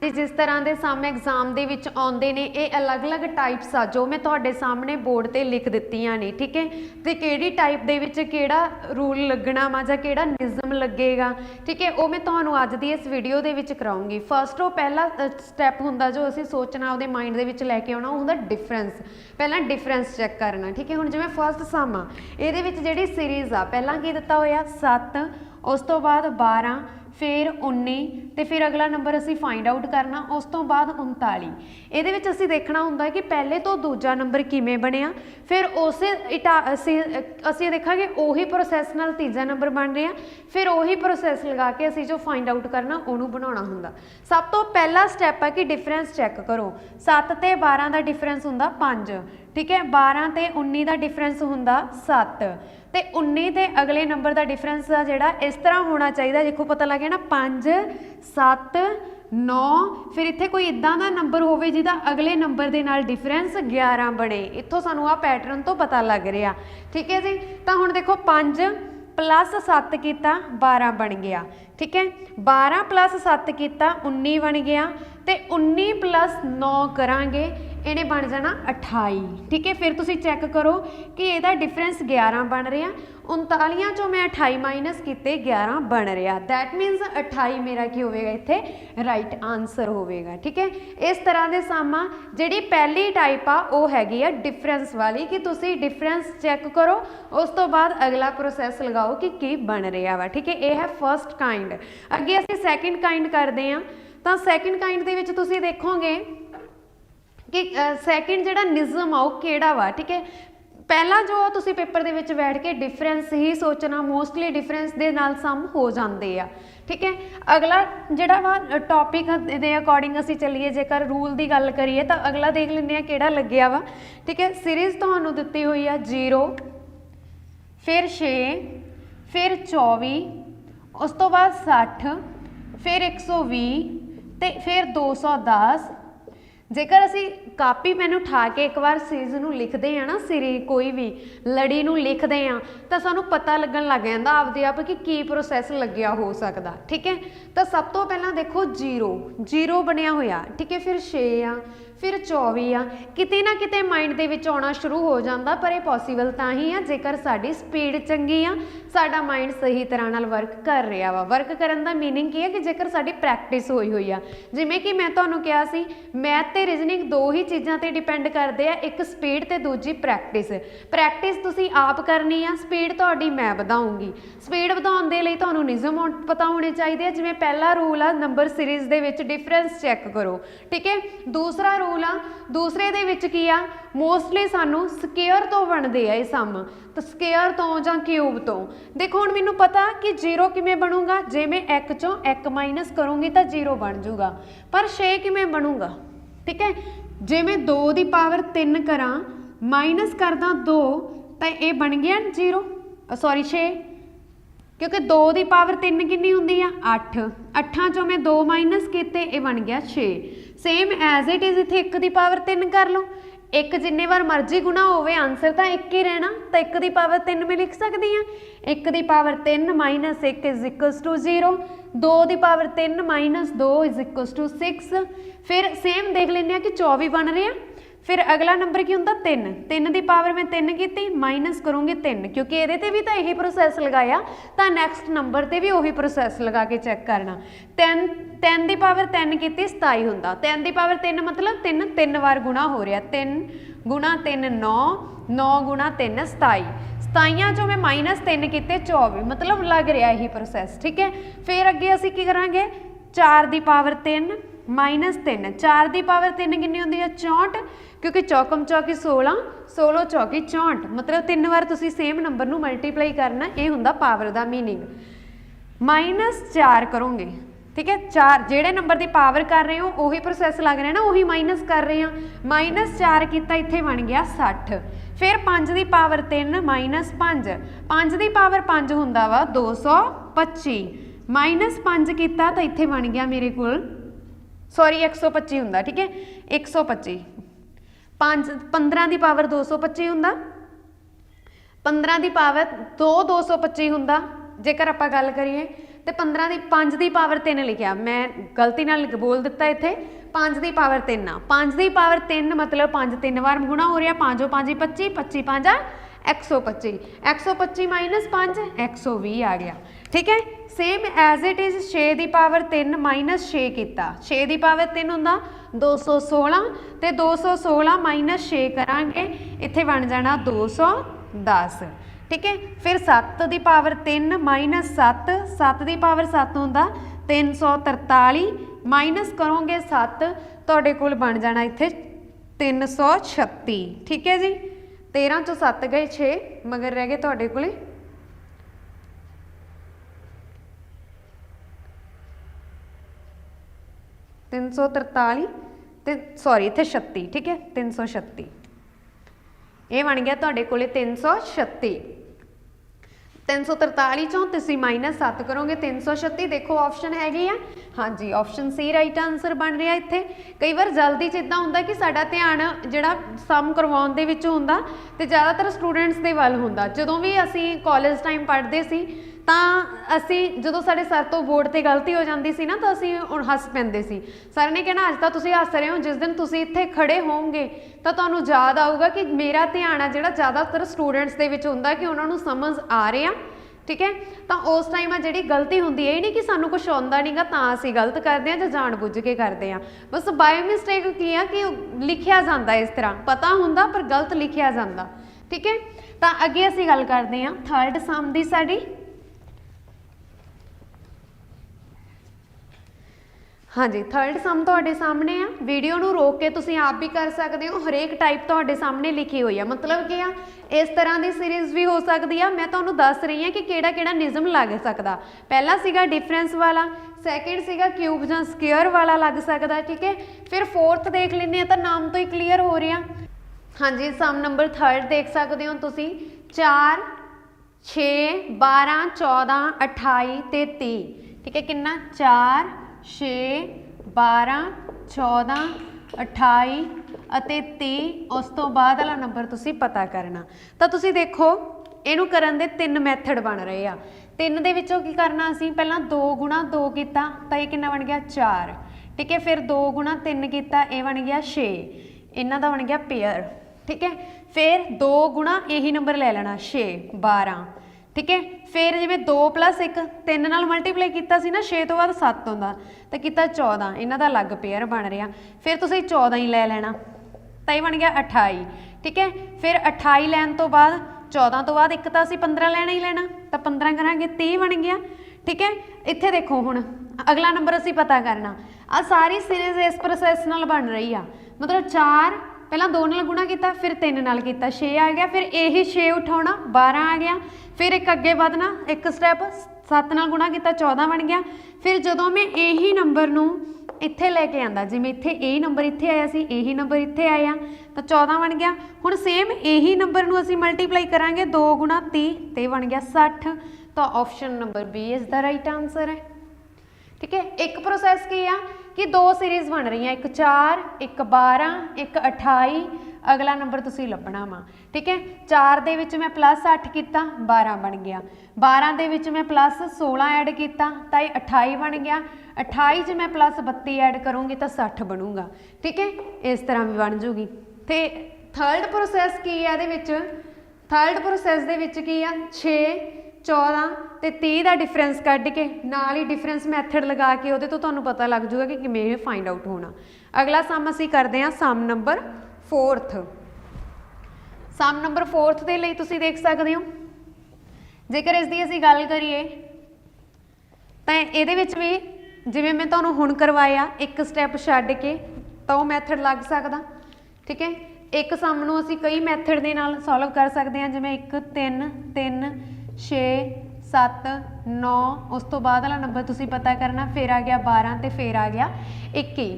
ਤੇ ਜਿਸ ਤਰ੍ਹਾਂ ਦੇ ਸਮ ਐਗਜ਼ਾਮ ਦੇ ਵਿੱਚ ਆਉਂਦੇ ਨੇ, ਇਹ ਅਲੱਗ-ਅਲੱਗ ਟਾਈਪਸ ਆ, ਜੋ ਮੈਂ ਤੁਹਾਡੇ ਸਾਹਮਣੇ ਬੋਰਡ ਤੇ ਲਿਖ ਦਿੱਤੀਆਂ ਨੇ, ਠੀਕ ਹੈ? ਤੇ ਕਿਹੜੀ ਟਾਈਪ ਦੇ ਵਿੱਚ ਕਿਹੜਾ ਰੂਲ ਲੱਗਣਾ ਵਾ ਜਾਂ ਕਿਹੜਾ ਨਿਯਮ ਲੱਗੇਗਾ, ਠੀਕ ਹੈ? ਉਹ ਮੈਂ ਤੁਹਾਨੂੰ ਅੱਜ ਦੀ ਇਸ ਵੀਡੀਓ ਦੇ ਵਿੱਚ ਕਰਾਉਂਗੀ। ਫਸਟ ਉਹ ਪਹਿਲਾ ਸਟੈਪ ਹੁੰਦਾ ਜੋ ਅਸੀਂ ਸੋਚਣਾ, ਉਹਦੇ ਮਾਈਂਡ ਦੇ ਵਿੱਚ ਲੈ ਕੇ ਆਉਣਾ, ਉਹ ਹੁੰਦਾ ਡਿਫਰੈਂਸ ਪਹਿਲਾਂ ਡਿਫਰੈਂਸ ਚੈੱਕ ਕਰਨਾ, ਠੀਕ ਹੈ? ਹੁਣ ਜਿਵੇਂ ਫਸਟ ਸਮ ਆ, ਇਹਦੇ ਵਿੱਚ ਜਿਹੜੀ ਸੀਰੀਜ਼ ਆ, ਪਹਿਲਾਂ ਕੀ ਦਿੱਤਾ ਹੋਇਆ? 7 ਉਸ ਤੋਂ ਬਾਅਦ 12 ਫਿਰ 19 ਤੇ ਫਿਰ ਅਗਲਾ ਨੰਬਰ ਅਸੀਂ ਫਾਈਂਡ ਆਊਟ ਕਰਨਾ, ਉਸ ਤੋਂ ਬਾਅਦ 39 ਇਹਦੇ ਵਿੱਚ ਅਸੀਂ ਦੇਖਣਾ ਹੁੰਦਾ ਕਿ ਪਹਿਲੇ ਤੋਂ ਦੂਜਾ ਨੰਬਰ ਕਿਵੇਂ ਬਣਿਆ, ਫਿਰ ਉਸੇ ਇਟਾ- ਅਸੀਂ ਅਸੀਂ ਦੇਖਾਂਗੇ ਉਹੀ ਪ੍ਰੋਸੈਸ ਨਾਲ ਤੀਜਾ ਨੰਬਰ ਬਣ ਰਿਹਾ, ਫਿਰ ਉਹੀ ਪ੍ਰੋਸੈਸ ਲਗਾ ਕੇ ਅਸੀਂ ਜੋ ਫਾਈਂਡ ਆਊਟ ਕਰਨਾ, ਉਹਨੂੰ ਬਣਾਉਣਾ ਹੁੰਦਾ। ਸਭ ਤੋਂ ਪਹਿਲਾ ਸਟੈਪ ਹੈ ਕਿ ਡਿਫਰੈਂਸ ਚੈੱਕ ਕਰੋ। 7 ਤੇ 12 ਦਾ ਡਿਫਰੈਂਸ ਹੁੰਦਾ 5 ਠੀਕ ਹੈ? 12 ਤੇ 19 ਦਾ ਡਿਫਰੈਂਸ ਹੁੰਦਾ 7 ਤੇ 19 ਤੇ ਅਗਲੇ ਨੰਬਰ ਦਾ ਡਿਫਰੈਂਸ ਦਾ ਜਿਹੜਾ, ਇਸ ਤਰ੍ਹਾਂ ਹੋਣਾ ਚਾਹੀਦਾ, ਦੇਖੋ ਪਤਾ ਲੱਗਿਆ ਨਾ 5 7 9 ਫਿਰ ਇੱਥੇ ਕੋਈ ਇਦਾਂ ਦਾ ਨੰਬਰ ਹੋਵੇ ਜਿਹਦਾ ਅਗਲੇ ਨੰਬਰ ਦੇ ਨਾਲ ਡਿਫਰੈਂਸ 11 ਬਣੇ। ਇੱਥੋਂ ਸਾਨੂੰ ਆ ਪੈਟਰਨ ਤੋਂ ਪਤਾ ਲੱਗ ਰਿਹਾ। ਠੀਕ ਹੈ ਜੀ? ਤਾਂ ਹੁਣ ਦੇਖੋ 5 ਪਲੱਸ 7 ਕੀਤਾ 12 ਬਣ ਗਿਆ। ਠੀਕ ਹੈ? 12 ਪਲੱਸ 7 ਕੀਤਾ 19 ਬਣ ਗਿਆ। ਤੇ 19 ਪਲੱਸ 9 ਕਰਾਂਗੇ। ਇਹਨੇ ਬਣ ਜਾਣਾ? 28 ਠੀਕ ਹੈ ਫਿਰ ਤੁਸੀਂ ਚੈੱਕ ਕਰੋ ਕਿ ਇਹਦਾ ਡਿਫਰੈਂਸ 11 ਬਣ ਰਿਹਾ। 39 ਚੋਂ ਮੈਂ 28 ਮਾਈਨਸ ਕੀਤੇ 11 ਬਣ ਰਿਹਾ। ਥੈਟ ਮੀਨਸ 28 ਮੇਰਾ ਕੀ ਹੋਵੇਗਾ ਇੱਥੇ? ਰਾਈਟ ਆਨਸਰ ਹੋਵੇਗਾ ਠੀਕ ਹੈ? ਇਸ ਤਰ੍ਹਾਂ ਦੇ ਸਾਮਾ ਜਿਹੜੀ ਪਹਿਲੀ ਟਾਈਪ ਆ ਉਹ ਹੈਗੀ ਆ ਡਿਫਰੈਂਸ ਵਾਲੀ ਕਿ ਤੁਸੀਂ ਡਿਫਰੈਂਸ ਚੈੱਕ ਕਰੋ ਉਸ ਤੋਂ ਬਾਅਦ ਅਗਲਾ ਪ੍ਰੋਸੈਸ ਲਗਾਓ ਕਿ ਕੀ ਬਣ ਰਿਹਾ ਵਾ ਠੀਕ ਹੈ? ਇਹ ਹੈ ਫਰਸਟ ਕਾਈਂਡ ਅੱਗੇ ਅਸੀਂ ਸੈਕਿੰਡ ਕਾਈਂਡ ਕਰਦੇ ਹਾਂ। ਤਾਂ ਸੈਕਿੰਡ ਕਾਈਂਡ ਦੇ ਵਿੱਚ ਤੁਸੀਂ ਦੇਖੋਗੇ ਕਿ ਸੈਕਿੰਡ ਜਿਹੜਾ ਨਿਜ਼ਮ ਆ, ਉਹ ਕਿਹੜਾ ਵਾ? ਠੀਕ ਹੈ? ਪਹਿਲਾਂ ਜੋ ਆ ਤੁਸੀਂ ਪੇਪਰ ਦੇ ਵਿੱਚ ਬੈਠ ਕੇ ਡਿਫਰੈਂਸ ਹੀ ਸੋਚਣਾ ਮੋਸਟਲੀ ਡਿਫਰੈਂਸ ਦੇ ਨਾਲ ਸਮ ਹੋ ਜਾਂਦੇ ਆ। ਠੀਕ ਹੈ? ਅਗਲਾ ਜਿਹੜਾ ਵਾ ਟੌਪਿਕ ਦੇ ਅਕੋਰਡਿੰਗ ਅਸੀਂ ਚੱਲੀਏ, ਜੇਕਰ ਰੂਲ ਦੀ ਗੱਲ ਕਰੀਏ, ਤਾਂ ਅਗਲਾ ਦੇਖ ਲੈਂਦੇ ਆ ਕਿਹੜਾ ਲੱਗਿਆ ਵਾ। ਠੀਕ ਹੈ? ਸੀਰੀਜ਼ ਤੁਹਾਨੂੰ ਦਿੱਤੀ ਹੋਈ ਆ 0 ਫਿਰ 6 ਫਿਰ 24 ਉਸ ਤੋਂ ਬਾਅਦ 60 ਫਿਰ 120 ਤੇ ਫਿਰ 210 ਜੇਕਰ ਅਸੀਂ ਕਾਪੀ ਪੈਨ ਉਠਾ ਕੇ ਇੱਕ ਵਾਰ ਸੀਰੀਜ਼ ਨੂੰ ਲਿਖਦੇ ਆ ਨਾ, ਸਿਰੇ ਕੋਈ ਵੀ, ਲੜੀ ਨੂੰ ਲਿਖਦੇ ਆ ਤਾਂ ਸਾਨੂੰ ਪਤਾ ਲੱਗਣ ਲੱਗ ਜਾਂਦਾ ਆਪਦੇ ਆਪ ਕਿ ਕੀ ਪ੍ਰੋਸੈਸ ਲੱਗਿਆ ਹੋ ਸਕਦਾ, ਠੀਕ ਹੈ? ਤਾਂ ਸਭ ਤੋਂ ਪਹਿਲਾਂ ਦੇਖੋ 0 0 ਬਣਿਆ ਹੋਇਆ, ਠੀਕ ਹੈ? ਫਿਰ 6 ਆ ਫਿਰ 24 ਆ। ਕਿਤੇ ਨਾ ਕਿਤੇ ਮਾਈਂਡ ਦੇ ਵਿੱਚ ਆਉਣਾ ਸ਼ੁਰੂ ਹੋ ਜਾਂਦਾ, ਪਰ ਇਹ ਪੋਸੀਬਲ ਤਾਂ ਹੀ ਆ, ਜੇਕਰ ਸਾਡੀ ਸਪੀਡ ਚੰਗੀ ਆ, ਸਾਡਾ ਮਾਈਂਡ ਸਹੀ ਤਰ੍ਹਾਂ ਨਾਲ ਵਰਕ ਕਰ ਰਿਹਾ ਵਾ। ਵਰਕ ਕਰਨ ਦਾ ਮੀਨਿੰਗ ਕੀ ਹੈ ਕਿ ਜੇਕਰ ਸਾਡੀ ਪ੍ਰੈਕਟਿਸ ਹੋਈ ਹੋਈ ਆ। ਜਿਵੇਂ ਕਿ ਮੈਂ ਤੁਹਾਨੂੰ ਕਿਹਾ ਸੀ ਮੈਥ ਤੇ ਰੀਜ਼ਨਿੰਗ ਦੋ ਹੀ ਚੀਜ਼ਾਂ ਤੇ ਡਿਪੈਂਡ ਕਰਦੇ ਆ, ਇੱਕ ਸਪੀਡ ਤੇ ਦੂਜੀ ਪ੍ਰੈਕਟਿਸ ਪ੍ਰੈਕਟਿਸ ਤੁਸੀਂ ਆਪ ਕਰਨੀ ਆ ਸਪੀਡ ਤੁਹਾਡੀ ਮੈਂ ਵਧਾਉਂਗੀ। ਸਪੀਡ ਵਧਾਉਣ ਦੇ ਲਈ ਤੁਹਾਨੂੰ ਨਿਯਮ ਹੋਣ- ਪਤਾ ਹੋਣੇ ਚਾਹੀਦੇ ਆ। ਜਿਵੇਂ ਪਹਿਲਾ ਰੂਲ ਆ ਨੰਬਰ ਸੀਰੀਜ਼ ਦੇ ਵਿੱਚ ਡਿਫਰੈਂਸ ਚੈੱਕ ਕਰੋ। ਠੀਕ ਹੈ? ਦੂਸਰਾ ਰੂਲ ਆ। ਦੂਸਰੇ ਦੇ ਵਿੱਚ ਕੀ ਆ? ਮੋਸਟਲੀ ਸਾਨੂੰ ਸਕੁਅਰ ਤੋਂ ਬਣਦੇ ਆ ਇਹ ਸਮ ਤਾਂ ਸਕੁਅਰ ਤੋਂ ਜਾਂ ਕਿਊਬ ਤੋਂ। ਦੇਖੋ, ਹੁਣ ਮੈਨੂੰ ਪਤਾ ਕਿ 0 ਕਿਵੇਂ ਬਣੂਗਾ। ਜੇ ਮੈਂ 1 ਚੋਂ 1 ਮਾਈਨਸ ਕਰੂੰਗੀ ਤਾਂ 0 ਬਣ ਜਾਊਗਾ। ਪਰ 6 ਕਿਵੇਂ ਬਣੂਗਾ? ਠੀਕ ਹੈ? ਜੇ ਮੈਂ 2 ਦੀ ਪਾਵਰ 3 ਕਰਾਂ ਮਾਈਨਸ ਕਰਦਾ 2 ਤਾਂ ਇਹ ਬਣ ਗਿਆ 0 ਸੌਰੀ 6 ਕਿਉਂਕਿ 2 ਦੀ ਪਾਵਰ 3 ਕਿੰਨੀ ਹੁੰਦੀ ਆ? 8 8 ਚੋਂ ਮੈਂ 2 ਮਾਈਨਸ ਕੀਤੇ, ਇਹ ਬਣ ਗਿਆ 6 ਸੇਮ ਐਜ਼ ਇਟ ਇਜ਼ ਇੱਥੇ 1 ਦੀ ਪਾਵਰ 3 ਕਰ ਲਓ। ਇੱਕ ਜਿੰਨੇ ਵਾਰ ਮਰਜ਼ੀ ਗੁਣਾ ਹੋਵੇ ਆਨਸਰ ਤਾਂ ਇੱਕ ਹੀ ਰਹਿਣਾ। ਤਾਂ 1 ਦੀ ਪਾਵਰ 3 ਮੈਂ ਲਿਖ ਸਕਦੀ ਆ 1 ਦੀ ਪਾਵਰ 3 1 0 2 ਦੀ ਪਾਵਰ 3 2 6 ਫਿਰ ਸੇਮ ਦੇਖ ਲੈਂਦੇ ਆ ਕਿ 24 ਬਣ ਰਿਹਾ। ਫਿਰ ਅਗਲਾ ਨੰਬਰ ਕੀ ਹੁੰਦਾ? 3 3 ਦੀ ਪਾਵਰ ਮੈਂ 3 ਕੀਤੀ ਮਾਈਨਸ ਕਰੂੰਗੀ 3 ਕਿਉਂਕਿ ਇਹਦੇ ਤੇ ਵੀ ਤਾਂ ਇਹੀ ਪ੍ਰੋਸੈਸ ਲਗਾਇਆ, ਤਾਂ ਨੈਕਸਟ ਨੰਬਰ ਤੇ ਵੀ ਉਹੀ ਪ੍ਰੋਸੈਸ ਲਗਾ ਕੇ ਚੈੱਕ ਕਰਨਾ। 10 10 ਦੀ ਪਾਵਰ 3 ਕੀਤੀ 27 ਹੁੰਦਾ। 10 ਦੀ ਪਾਵਰ 3 ਮਤਲਬ 3 ਤਿੰਨ ਵਾਰ ਗੁਣਾ ਹੋ ਰਿਹਾ। 3 ਗੁਣਾ 3 9 9 ਗੁਣਾ 3 27 27 ਚੋਂ ਮੈਂ ਮਾਈਨਸ 3 ਕੀਤੇ 24 ਮਤਲਬ ਲੱਗ ਰਿਹਾ ਇਹੀ ਪ੍ਰੋਸੈਸ ਠੀਕ ਹੈ? ਫਿਰ ਅੱਗੇ ਅਸੀਂ ਕੀ ਕਰਾਂਗੇ? 4 ਦੀ ਪਾਵਰ 3 ਮਾਈਨਸ 3 4 ਦੀ ਪਾਵਰ 3 ਕਿੰਨੀ ਹੁੰਦੀ ਹੈ? 64 ਕਿਉਂਕਿ ਚੌਕਮ ਚੌਕੀ 16 16 ਚੌਕੀ 64 ਮਤਲਬ ਤਿੰਨ ਵਾਰ ਤੁਸੀਂ ਸੇਮ ਨੰਬਰ ਨੂੰ ਮਲਟੀਪਲਾਈ ਕਰਨਾ, ਇਹ ਹੁੰਦਾ ਪਾਵਰ ਦਾ ਮੀਨਿੰਗ ਮਾਈਨਸ 4 ਕਰੋਗੇ, ਠੀਕ ਹੈ? 4 ਜਿਹੜੇ ਨੰਬਰ ਦੀ ਪਾਵਰ ਕਰ ਰਹੇ ਹੋ, ਉਹੀ ਪ੍ਰੋਸੈਸ ਲੱਗ ਰਿਹਾ ਨਾ, ਉਹੀ ਮਾਈਨਸ ਕਰ ਰਹੇ ਆ ਮਾਈਨਸ 4 ਕੀਤਾ, ਇੱਥੇ ਬਣ ਗਿਆ 60 ਫਿਰ 5 ਦੀ ਪਾਵਰ 3 ਮਾਈਨਸ 5 5 ਦੀ ਪਾਵਰ 5 ਹੁੰਦਾ ਵਾ 225 ਮਾਈਨਸ 5 ਕੀਤਾ ਤਾਂ ਇੱਥੇ ਬਣ ਗਿਆ ਮੇਰੇ ਕੋਲ ਸੌਰੀ 125 ਹੁੰਦਾ, ਠੀਕ ਹੈ? 125 5 15 ਦੀ ਪਾਵਰ 225 ਹੁੰਦਾ। 15 ਦੀ ਪਾਵਰ 2 225 ਹੁੰਦਾ, ਜੇਕਰ ਆਪਾਂ ਗੱਲ ਕਰੀਏ, ਤੇ 15 ਦੀ 5 ਦੀ ਪਾਵਰ 3 ਲਿਖਿਆ। ਮੈਂ ਗਲਤੀ ਨਾਲ ਬੋਲ ਦਿੱਤਾ ਇੱਥੇ। 5 ਦੀ ਪਾਵਰ 3 ਆ। 5 ਦੀ ਪਾਵਰ 3 ਮਤਲਬ 5 ਤਿੰਨ ਵਾਰ ਗੁਣਾ ਹੋ ਰਿਹਾ। 5 5 25 25 5 125 125 ਮਾਈਨਸ 5 120 ਆ ਗਿਆ। ਠੀਕ ਹੈ? ਸੇਮ ਐਜ਼ ਇਟ ਇਜ਼ 6 ਦੀ ਪਾਵਰ 3 ਮਾਈਨਸ 6 ਕੀਤਾ। 6 ਦੀ ਪਾਵਰ 3 ਹੁੰਦਾ। 216 ਤੇ 216 ਮਾਈਨਸ 6 ਕਰਾਂਗੇ। ਇੱਥੇ ਬਣ ਜਾਣਾ 210 ਠੀਕ ਹੈ? ਫਿਰ 7 ਦੀ ਪਾਵਰ 3 ਮਾਈਨਸ 7 7 ਦੀ ਪਾਵਰ 7 ਹੁੰਦਾ 343 ਮਾਈਨਸ ਕਰੋਗੇ 7 ਤੁਹਾਡੇ ਕੋਲ ਬਣ ਜਾਣਾ ਇੱਥੇ 336 ਠੀਕ ਹੈ ਜੀ? 13 ਚੋਂ 7 ਗਏ 6 ਮਗਰ ਰਹਿ ਗਏ ਤੁਹਾਡੇ ਕੋਲੇ ਤਿੰਨ ਸੌ ਤਰਤਾਲੀ ਤੇ ਸੌਰੀ ਇੱਥੇ 36 ਠੀਕ ਹੈ? 336 ਇਹ ਬਣ ਗਿਆ ਤੁਹਾਡੇ ਕੋਲੇ 336 343 ਚੋਂ ਤੁਸੀਂ ਮਾਈਨਸ 7 ਕਰੋਗੇ 336 ਦੇਖੋ ਆਪਸ਼ਨ ਹੈਗੇ ਆ। ਹਾਂਜੀ ਆਪਸ਼ਨ ਸੀ ਰਾਈਟ ਆਨਸਰ ਬਣ ਰਿਹਾ ਇੱਥੇ। ਕਈ ਵਾਰ ਜਲਦੀ ਚ ਇਦਾਂ ਹੁੰਦਾ ਕਿ ਸਾਡਾ ਧਿਆਨ ਜਿਹੜਾ ਸਮ ਕਰਵਾਉਣ ਦੇ ਵਿੱਚ ਹੁੰਦਾ ਤੇ ਜ਼ਿਆਦਾਤਰ ਸਟੂਡੈਂਟਸ ਦੇ ਵੱਲ ਹੁੰਦਾ। ਜਦੋਂ ਵੀ ਅਸੀਂ ਕਾਲਜ ਟਾਈਮ ਪੜ੍ਹਦੇ ਸੀ ਤਾਂ ਅਸੀਂ ਜਦੋਂ ਸਾਡੇ ਸਰ ਤੋਂ ਬੋਰਡ ਤੇ ਗਲਤੀ ਹੋ ਜਾਂਦੀ ਸੀ ਨਾ, ਤਾਂ ਅਸੀਂ ਹੁਣ ਹੱਸ ਪੈਂਦੇ ਸੀ। ਸਰ ਨੇ ਕਹਿਣਾ, ਅੱਜ ਤਾਂ ਤੁਸੀਂ ਹੱਸ ਰਹੇ ਹੋ, ਜਿਸ ਦਿਨ ਤੁਸੀਂ ਇੱਥੇ ਖੜੇ ਹੋਵੋਗੇ, ਤਾਂ ਤੁਹਾਨੂੰ ਯਾਦ ਆਊਗਾ ਕਿ ਮੇਰਾ ਧਿਆਨ ਆ ਜਿਹੜਾ ਜ਼ਿਆਦਾਤਰ ਸਟੂਡੈਂਟਸ ਦੇ ਵਿੱਚ ਹੁੰਦਾ ਕਿ ਉਹਨਾਂ ਨੂੰ ਸਮਝ ਆ ਰਿਹਾ ਠੀਕ ਹੈ? ਤਾਂ ਉਸ ਟਾਈਮ ਆ ਜਿਹੜੀ ਗਲਤੀ ਹੁੰਦੀ ਹੈ ਇਹ ਨਹੀਂ ਕਿ ਸਾਨੂੰ ਕੁਝ ਆਉਂਦਾ ਨਹੀਂਗਾ ਤਾਂ ਅਸੀਂ ਗਲਤ ਕਰਦੇ ਆ ਜਾਂ ਜਾਣ ਬੁੱਝ ਕੇ ਕਰਦੇ ਆ। ਬਸ ਬਾਈ ਮਿਸਟੇਕ ਕੀ ਆ ਕਿ ਲਿਖਿਆ ਜਾਂਦਾ ਇਸ ਤਰ੍ਹਾਂ, ਪਤਾ ਹੁੰਦਾ ਪਰ ਗਲਤ ਲਿਖਿਆ ਜਾਂਦਾ, ਠੀਕ ਹੈ? ਤਾਂ ਅੱਗੇ ਅਸੀਂ ਗੱਲ ਕਰਦੇ ਆ ਥਰਡ ਸਮ ਦੀ ਸਾਡੀ। ਹਾਂਜੀ ਥਰਡ ਸਮ ਤੁਹਾਡੇ ਸਾਹਮਣੇ ਆ। ਵੀਡੀਓ ਨੂੰ ਰੋਕ ਕੇ ਤੁਸੀਂ ਆਪ ਵੀ ਕਰ ਸਕਦੇ ਹੋ। ਹਰੇਕ ਟਾਈਪ ਤੁਹਾਡੇ ਸਾਹਮਣੇ ਲਿਖੀ ਹੋਈ ਆ। ਮਤਲਬ ਕੀ ਆ, ਇਸ ਤਰ੍ਹਾਂ ਦੀ ਸੀਰੀਜ਼ ਵੀ ਹੋ ਸਕਦੀ ਆ। ਮੈਂ ਤੁਹਾਨੂੰ ਦੱਸ ਰਹੀ ਹਾਂ ਕਿ ਕਿਹੜਾ ਕਿਹੜਾ ਨਿਯਮ ਲੱਗ ਸਕਦਾ। ਪਹਿਲਾ ਸੀਗਾ ਡਿਫਰੈਂਸ ਵਾਲਾ ਸੈਕਿੰਡ ਸੀਗਾ ਕਿਊਬ ਜਾਂ ਸਕੁਅਰ ਵਾਲਾ ਲੱਗ ਸਕਦਾ, ਠੀਕ ਹੈ? ਫਿਰ ਫੋਰਥ ਦੇਖ ਲੈਂਦੇ ਆ ਤਾਂ ਨਾਮ ਤੋਂ ਹੀ ਕਲੀਅਰ ਹੋ ਰਿਹਾ। ਹਾਂਜੀ ਸਮ ਨੰਬਰ 3 ਦੇਖ ਸਕਦੇ ਹੋ ਤੁਸੀਂ। 4 6 12 14 28 ਤੇ 30 ਠੀਕ ਹੈ, ਕਿੰਨਾ? 4 6 12 14 28 ਅਤੇ 30 ਉਸ ਤੋਂ ਬਾਅਦ ਵਾਲਾ ਨੰਬਰ ਤੁਸੀਂ ਪਤਾ ਕਰਨਾ। ਤਾਂ ਤੁਸੀਂ ਦੇਖੋ, ਇਹਨੂੰ ਕਰਨ ਦੇ ਤਿੰਨ ਮੈਥਡ ਬਣ ਰਹੇ ਆ। ਤਿੰਨ ਦੇ ਵਿੱਚੋਂ ਕੀ ਕਰਨਾ ਅਸੀਂ? ਪਹਿਲਾਂ 2 ਗੁਣਾ 2 ਕੀਤਾ, ਤਾਂ ਇਹ ਕਿੰਨਾ ਬਣ ਗਿਆ? 4 ਠੀਕ ਹੈ, ਫਿਰ 2 ਗੁਣਾ 3 ਕੀਤਾ, ਇਹ ਬਣ ਗਿਆ 6 ਇਹਨਾਂ ਦਾ ਬਣ ਗਿਆ ਪੇਅਰ ਠੀਕ ਹੈ, ਫਿਰ 2 ਗੁਣਾ ਇਹੀ ਨੰਬਰ ਲੈ ਲੈਣਾ 6 12 ਠੀਕ ਹੈ ਫਿਰ ਜਿਵੇਂ 2 1 3 ਨਾਲ ਮਲਟੀਪਲਾਈ ਕੀਤਾ ਸੀ ਨਾ 6 ਤੋਂ ਬਾਅਦ 7 ਹੁੰਦਾ। ਤਾਂ ਕੀਤਾ 14 ਇਹਨਾਂ ਦਾ ਅਲੱਗ ਪੇਅਰ ਬਣ ਰਿਹਾ। ਫਿਰ ਤੁਸੀਂ 14 ਹੀ ਲੈ ਲੈਣਾ। ਤਾਂ ਇਹ ਬਣ ਗਿਆ 28 ਠੀਕ ਹੈ? ਫਿਰ 28 ਲੈਣ ਤੋਂ ਬਾਅਦ 14 ਤੋਂ ਬਾਅਦ ਇੱਕ ਤਾਂ ਅਸੀਂ 15 ਲੈਣਾ ਹੀ ਲੈਣਾ। ਤਾਂ 15 ਕਰਾਂਗੇ 30 ਬਣ ਗਿਆ। ਠੀਕ ਹੈ? ਇੱਥੇ ਦੇਖੋ ਹੁਣ, ਅਗਲਾ ਨੰਬਰ ਅਸੀਂ ਪਤਾ ਕਰਨਾ। ਆ ਸਾਰੀ ਸੀਰੀਜ਼ ਇਸ ਪ੍ਰੋਸੈਸ ਨਾਲ ਬਣ ਰਹੀ ਆ। ਮਤਲਬ 4 ਪਹਿਲਾਂ 2 ਨਾਲ ਗੁਣਾ ਕੀਤਾ, ਫਿਰ 3 ਨਾਲ ਕੀਤਾ। 6 ਆ ਗਿਆ, ਫਿਰ ਇਹੀ 6 ਉਠਾਉਣਾ 12 ਆ ਗਿਆ। ਫਿਰ ਇੱਕ ਅੱਗੇ ਵਧਣਾ, ਇੱਕ ਸਟੈਪ 7 ਨਾਲ ਗੁਣਾ ਕੀਤਾ 14 ਬਣ ਗਿਆ। ਫਿਰ ਜਦੋਂ ਮੈਂ ਇਹੀ ਨੰਬਰ ਨੂੰ ਇੱਥੇ ਲੈ ਕੇ ਆਂਦਾ, ਜਿਵੇਂ ਇੱਥੇ ਇਹ ਨੰਬਰ ਇੱਥੇ ਆਇਆ ਸੀ, ਇਹੀ ਨੰਬਰ ਇੱਥੇ ਆਇਆ, ਤਾਂ 14 ਬਣ ਗਿਆ। ਹੁਣ ਸੇਮ ਇਹੀ ਨੰਬਰ ਨੂੰ ਅਸੀਂ ਮਲਟੀਪਲਾਈ ਕਰਾਂਗੇ 2 ਗੁਣਾ 30 ਤੇ ਬਣ ਗਿਆ 60 ਤਾਂ option number B is the right answer ਹੈ। ਠੀਕ ਹੈ? ਇੱਕ ਪ੍ਰੋਸੈਸ ਕੀ ਆ? ਕਿ ਦੋ ਸੀਰੀਜ਼ ਬਣ ਰਹੀਆਂ, ਇੱਕ 4 ਇੱਕ 12 ਇੱਕ 28 ਅਗਲਾ ਨੰਬਰ ਤੁਸੀਂ ਲੱਭਣਾ ਵਾ, ਠੀਕ ਹੈ? 4 ਦੇ ਵਿੱਚ ਮੈਂ ਪਲੱਸ 8 ਕੀਤਾ 12 ਬਣ ਗਿਆ। 12 ਦੇ ਵਿੱਚ ਮੈਂ ਪਲੱਸ 16 ਐਡ ਕੀਤਾ, ਤਾਂ ਇਹ 28 ਬਣ ਗਿਆ। 28 'ਚ ਮੈਂ ਪਲੱਸ 32 ਐਡ ਕਰੂੰਗੀ ਤਾਂ 60 ਬਣੂਗਾ, ਠੀਕ ਹੈ? ਇਸ ਤਰ੍ਹਾਂ ਵੀ ਬਣ ਜੂਗੀ। ਤੇ ਥਰਡ ਪ੍ਰੋਸੈਸ ਕੀ ਹੈ ਇਹਦੇ ਵਿੱਚ? ਥਰਡ ਪ੍ਰੋਸੈਸ ਦੇ ਵਿੱਚ ਕੀ ਆ? 6 14 ਤੇ 30 ਦਾ ਡਿਫਰੈਂਸ ਕੱਢ ਕੇ ਨਾਲ ਹੀ ਡਿਫਰੈਂਸ ਮੈਥਡ ਲਗਾ ਕੇ ਉਹਦੇ ਤੋਂ ਤੁਹਾਨੂੰ ਪਤਾ ਲੱਗ ਜੂਗਾ ਕਿ ਕਿਵੇਂ ਇਹ ਫਾਈਂਡ ਆਊਟ ਹੋਣਾ। ਅਗਲਾ ਸਮ ਅਸੀਂ ਕਰਦੇ ਹਾਂ ਸਮ ਨੰਬਰ 4th ਸਮ ਨੰਬਰ 4th ਦੇ ਲਈ ਤੁਸੀਂ ਦੇਖ ਸਕਦੇ ਹੋ। ਜੇਕਰ ਇਸ ਦੀ ਅਸੀਂ ਗੱਲ ਕਰੀਏ, ਤਾਂ ਇਹਦੇ ਵਿੱਚ ਵੀ ਜਿਵੇਂ ਮੈਂ ਤੁਹਾਨੂੰ ਹੁਣ ਕਰਵਾਇਆ, ਇੱਕ ਸਟੈਪ ਛੱਡ ਕੇ, ਤਾਂ ਉਹ ਮੈਥਡ ਲੱਗ ਸਕਦਾ। ਠੀਕ ਹੈ? ਇੱਕ ਸਮ ਨੂੰ ਅਸੀਂ ਕਈ ਮੈਥਡ ਦੇ ਨਾਲ ਸੋਲਵ ਕਰ ਸਕਦੇ ਹਾਂ, ਜਿਵੇਂ 1 3 3 6 7 9 ਉਸ ਤੋਂ ਬਾਅਦ ਵਾਲਾ ਨੰਬਰ ਤੁਸੀਂ ਪਤਾ ਕਰਨਾ, ਫਿਰ ਆ ਗਿਆ 12 ਤੇ ਫਿਰ ਆ ਗਿਆ 21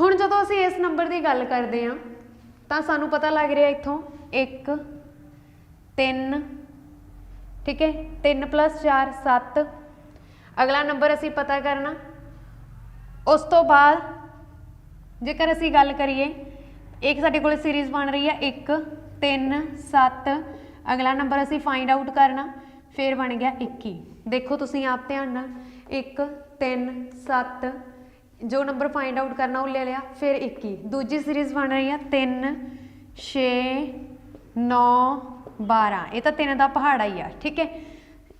ਹੁਣ ਜਦੋਂ ਅਸੀਂ ਇਸ ਨੰਬਰ ਦੀ ਗੱਲ ਕਰਦੇ ਹਾਂ ਤਾਂ ਸਾਨੂੰ ਪਤਾ ਲੱਗ ਰਿਹਾ ਇੱਥੋਂ 1 3 ਠੀਕ ਹੈ? 3 4 7 ਅਗਲਾ ਨੰਬਰ ਅਸੀਂ ਪਤਾ ਕਰਨਾ। ਉਸ ਤੋਂ ਬਾਅਦ ਜੇਕਰ ਅਸੀਂ ਗੱਲ ਕਰੀਏ, ਇੱਕ ਸਾਡੇ ਕੋਲ ਸੀਰੀਜ਼ ਬਣ ਰਹੀ ਹੈ। 1 3 7 ਅਗਲਾ ਨੰਬਰ ਅਸੀਂ ਫਾਈਂਡ ਆਊਟ ਕਰਨਾ। ਫਿਰ ਬਣ ਗਿਆ 21 ਦੇਖੋ ਤੁਸੀਂ ਆਪ ਧਿਆਨ ਨਾਲ। 1 3 7 ਜੋ ਨੰਬਰ ਫਾਈਂਡ ਆਊਟ ਕਰਨਾ ਉਹ ਲੈ ਲਿਆ, ਫਿਰ 21 ਦੂਜੀ ਸੀਰੀਜ਼ ਬਣ ਰਹੀ ਆ 3 6 9 12 ਇਹ ਤਾਂ ਤਿੰਨ ਦਾ ਪਹਾੜਾ ਹੀ ਆ, ਠੀਕ ਹੈ?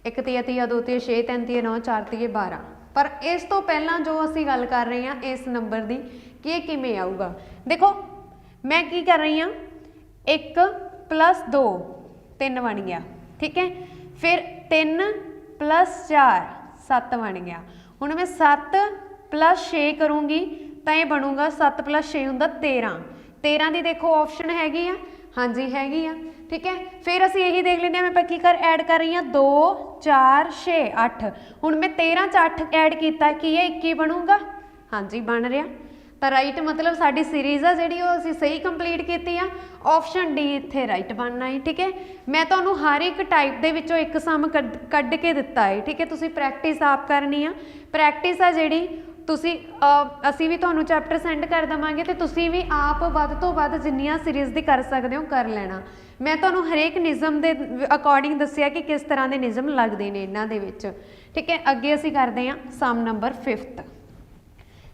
ਇੱਕ ਤੀਆ ਤੀਆ, ਦੋ ਤੀਆ 6 ਤਿੰਨ ਤੀਆ 9 ਚਾਰ ਤੀਏ 12 ਪਰ ਇਸ ਤੋਂ ਪਹਿਲਾਂ ਜੋ ਅਸੀਂ ਗੱਲ ਕਰ ਰਹੇ ਹਾਂ ਇਸ ਨੰਬਰ ਦੀ, ਕਿ ਇਹ ਕਿਵੇਂ ਆਊਗਾ? ਦੇਖੋ, ਮੈਂ ਕੀ ਕਰ ਰਹੀ ਹਾਂ? 1 2 3 ਬਣ ਗਿਆ, ਠੀਕ ਹੈ? ਫਿਰ 3 4 7 ਬਣ ਗਿਆ। ਹੁਣ ਮੈਂ 7 ਪਲੱਸ 6 ਕਰੂੰਗੀ, ਤਾਂ ਇਹ ਬਣੂਗਾ 7 6 ਹੁੰਦਾ 13 13 ਦੀ ਦੇਖੋ ਆਪਸ਼ਨ ਹੈਗੀ ਆ। ਹਾਂਜੀ, ਹੈਗੀ ਆ। ਠੀਕ ਹੈ? ਫਿਰ ਅਸੀਂ ਇਹੀ ਦੇਖ ਲੈਂਦੇ ਹਾਂ ਮੈਂ ਕੀ ਕਰ ਐਡ ਕਰ ਰਹੀ ਹਾਂ 2 4 6 8 ਹੁਣ ਮੈਂ 13 ਚ 8 ਐਡ ਕੀਤਾ, ਕੀ ਇਹ 21 ਬਣੂਗਾ? ਹਾਂਜੀ, ਬਣ ਰਿਹਾ। ਤਾਂ ਰਾਈਟ ਮਤਲਬ ਸਾਡੀ ਸੀਰੀਜ਼ ਆ ਜਿਹੜੀ ਉਹ ਅਸੀਂ ਸਹੀ ਕੰਪਲੀਟ ਕੀਤੀ ਆ। ਆਪਸ਼ਨ ਡੀ ਇੱਥੇ ਰਾਈਟ ਬਣਨਾ ਹੈ ਠੀਕ ਹੈ? ਮੈਂ ਤੁਹਾਨੂੰ ਹਰ ਇੱਕ ਟਾਈਪ ਦੇ ਵਿੱਚੋਂ ਇੱਕ ਸਮ ਕੱਢ ਕੇ ਦਿੱਤਾ ਹੈ ਠੀਕ ਹੈ? ਤੁਸੀਂ ਪ੍ਰੈਕਟਿਸ ਆਪ ਕਰਨੀ ਆ। ਪ੍ਰੈਕਟਿਸ ਆ ਜਿਹੜੀ ਤੁਸੀਂ ਅਸੀਂ ਵੀ ਤੁਹਾਨੂੰ ਚੈਪਟਰ ਸੈਂਡ ਕਰ ਦਵਾਂਗੇ ਤੇ ਤੁਸੀਂ ਵੀ ਆਪ ਵੱਧ ਤੋਂ ਵੱਧ ਜਿੰਨੀਆਂ ਸੀਰੀਜ਼ ਦੀ ਕਰ ਸਕਦੇ ਹੋ, ਕਰ ਲੈਣਾ। ਮੈਂ ਤੁਹਾਨੂੰ ਹਰੇਕ ਨਿਯਮ ਦੇ ਅਕੋਰਡਿੰਗ ਦੱਸਿਆ ਕਿ ਕਿਸ ਤਰ੍ਹਾਂ ਦੇ ਨਿਯਮ ਲੱਗਦੇ ਨੇ ਇਹਨਾਂ ਦੇ ਵਿੱਚ। ਠੀਕ ਹੈ? ਅੱਗੇ ਅਸੀਂ ਕਰਦੇ ਹਾਂ ਸਮ ਨੰਬਰ 5th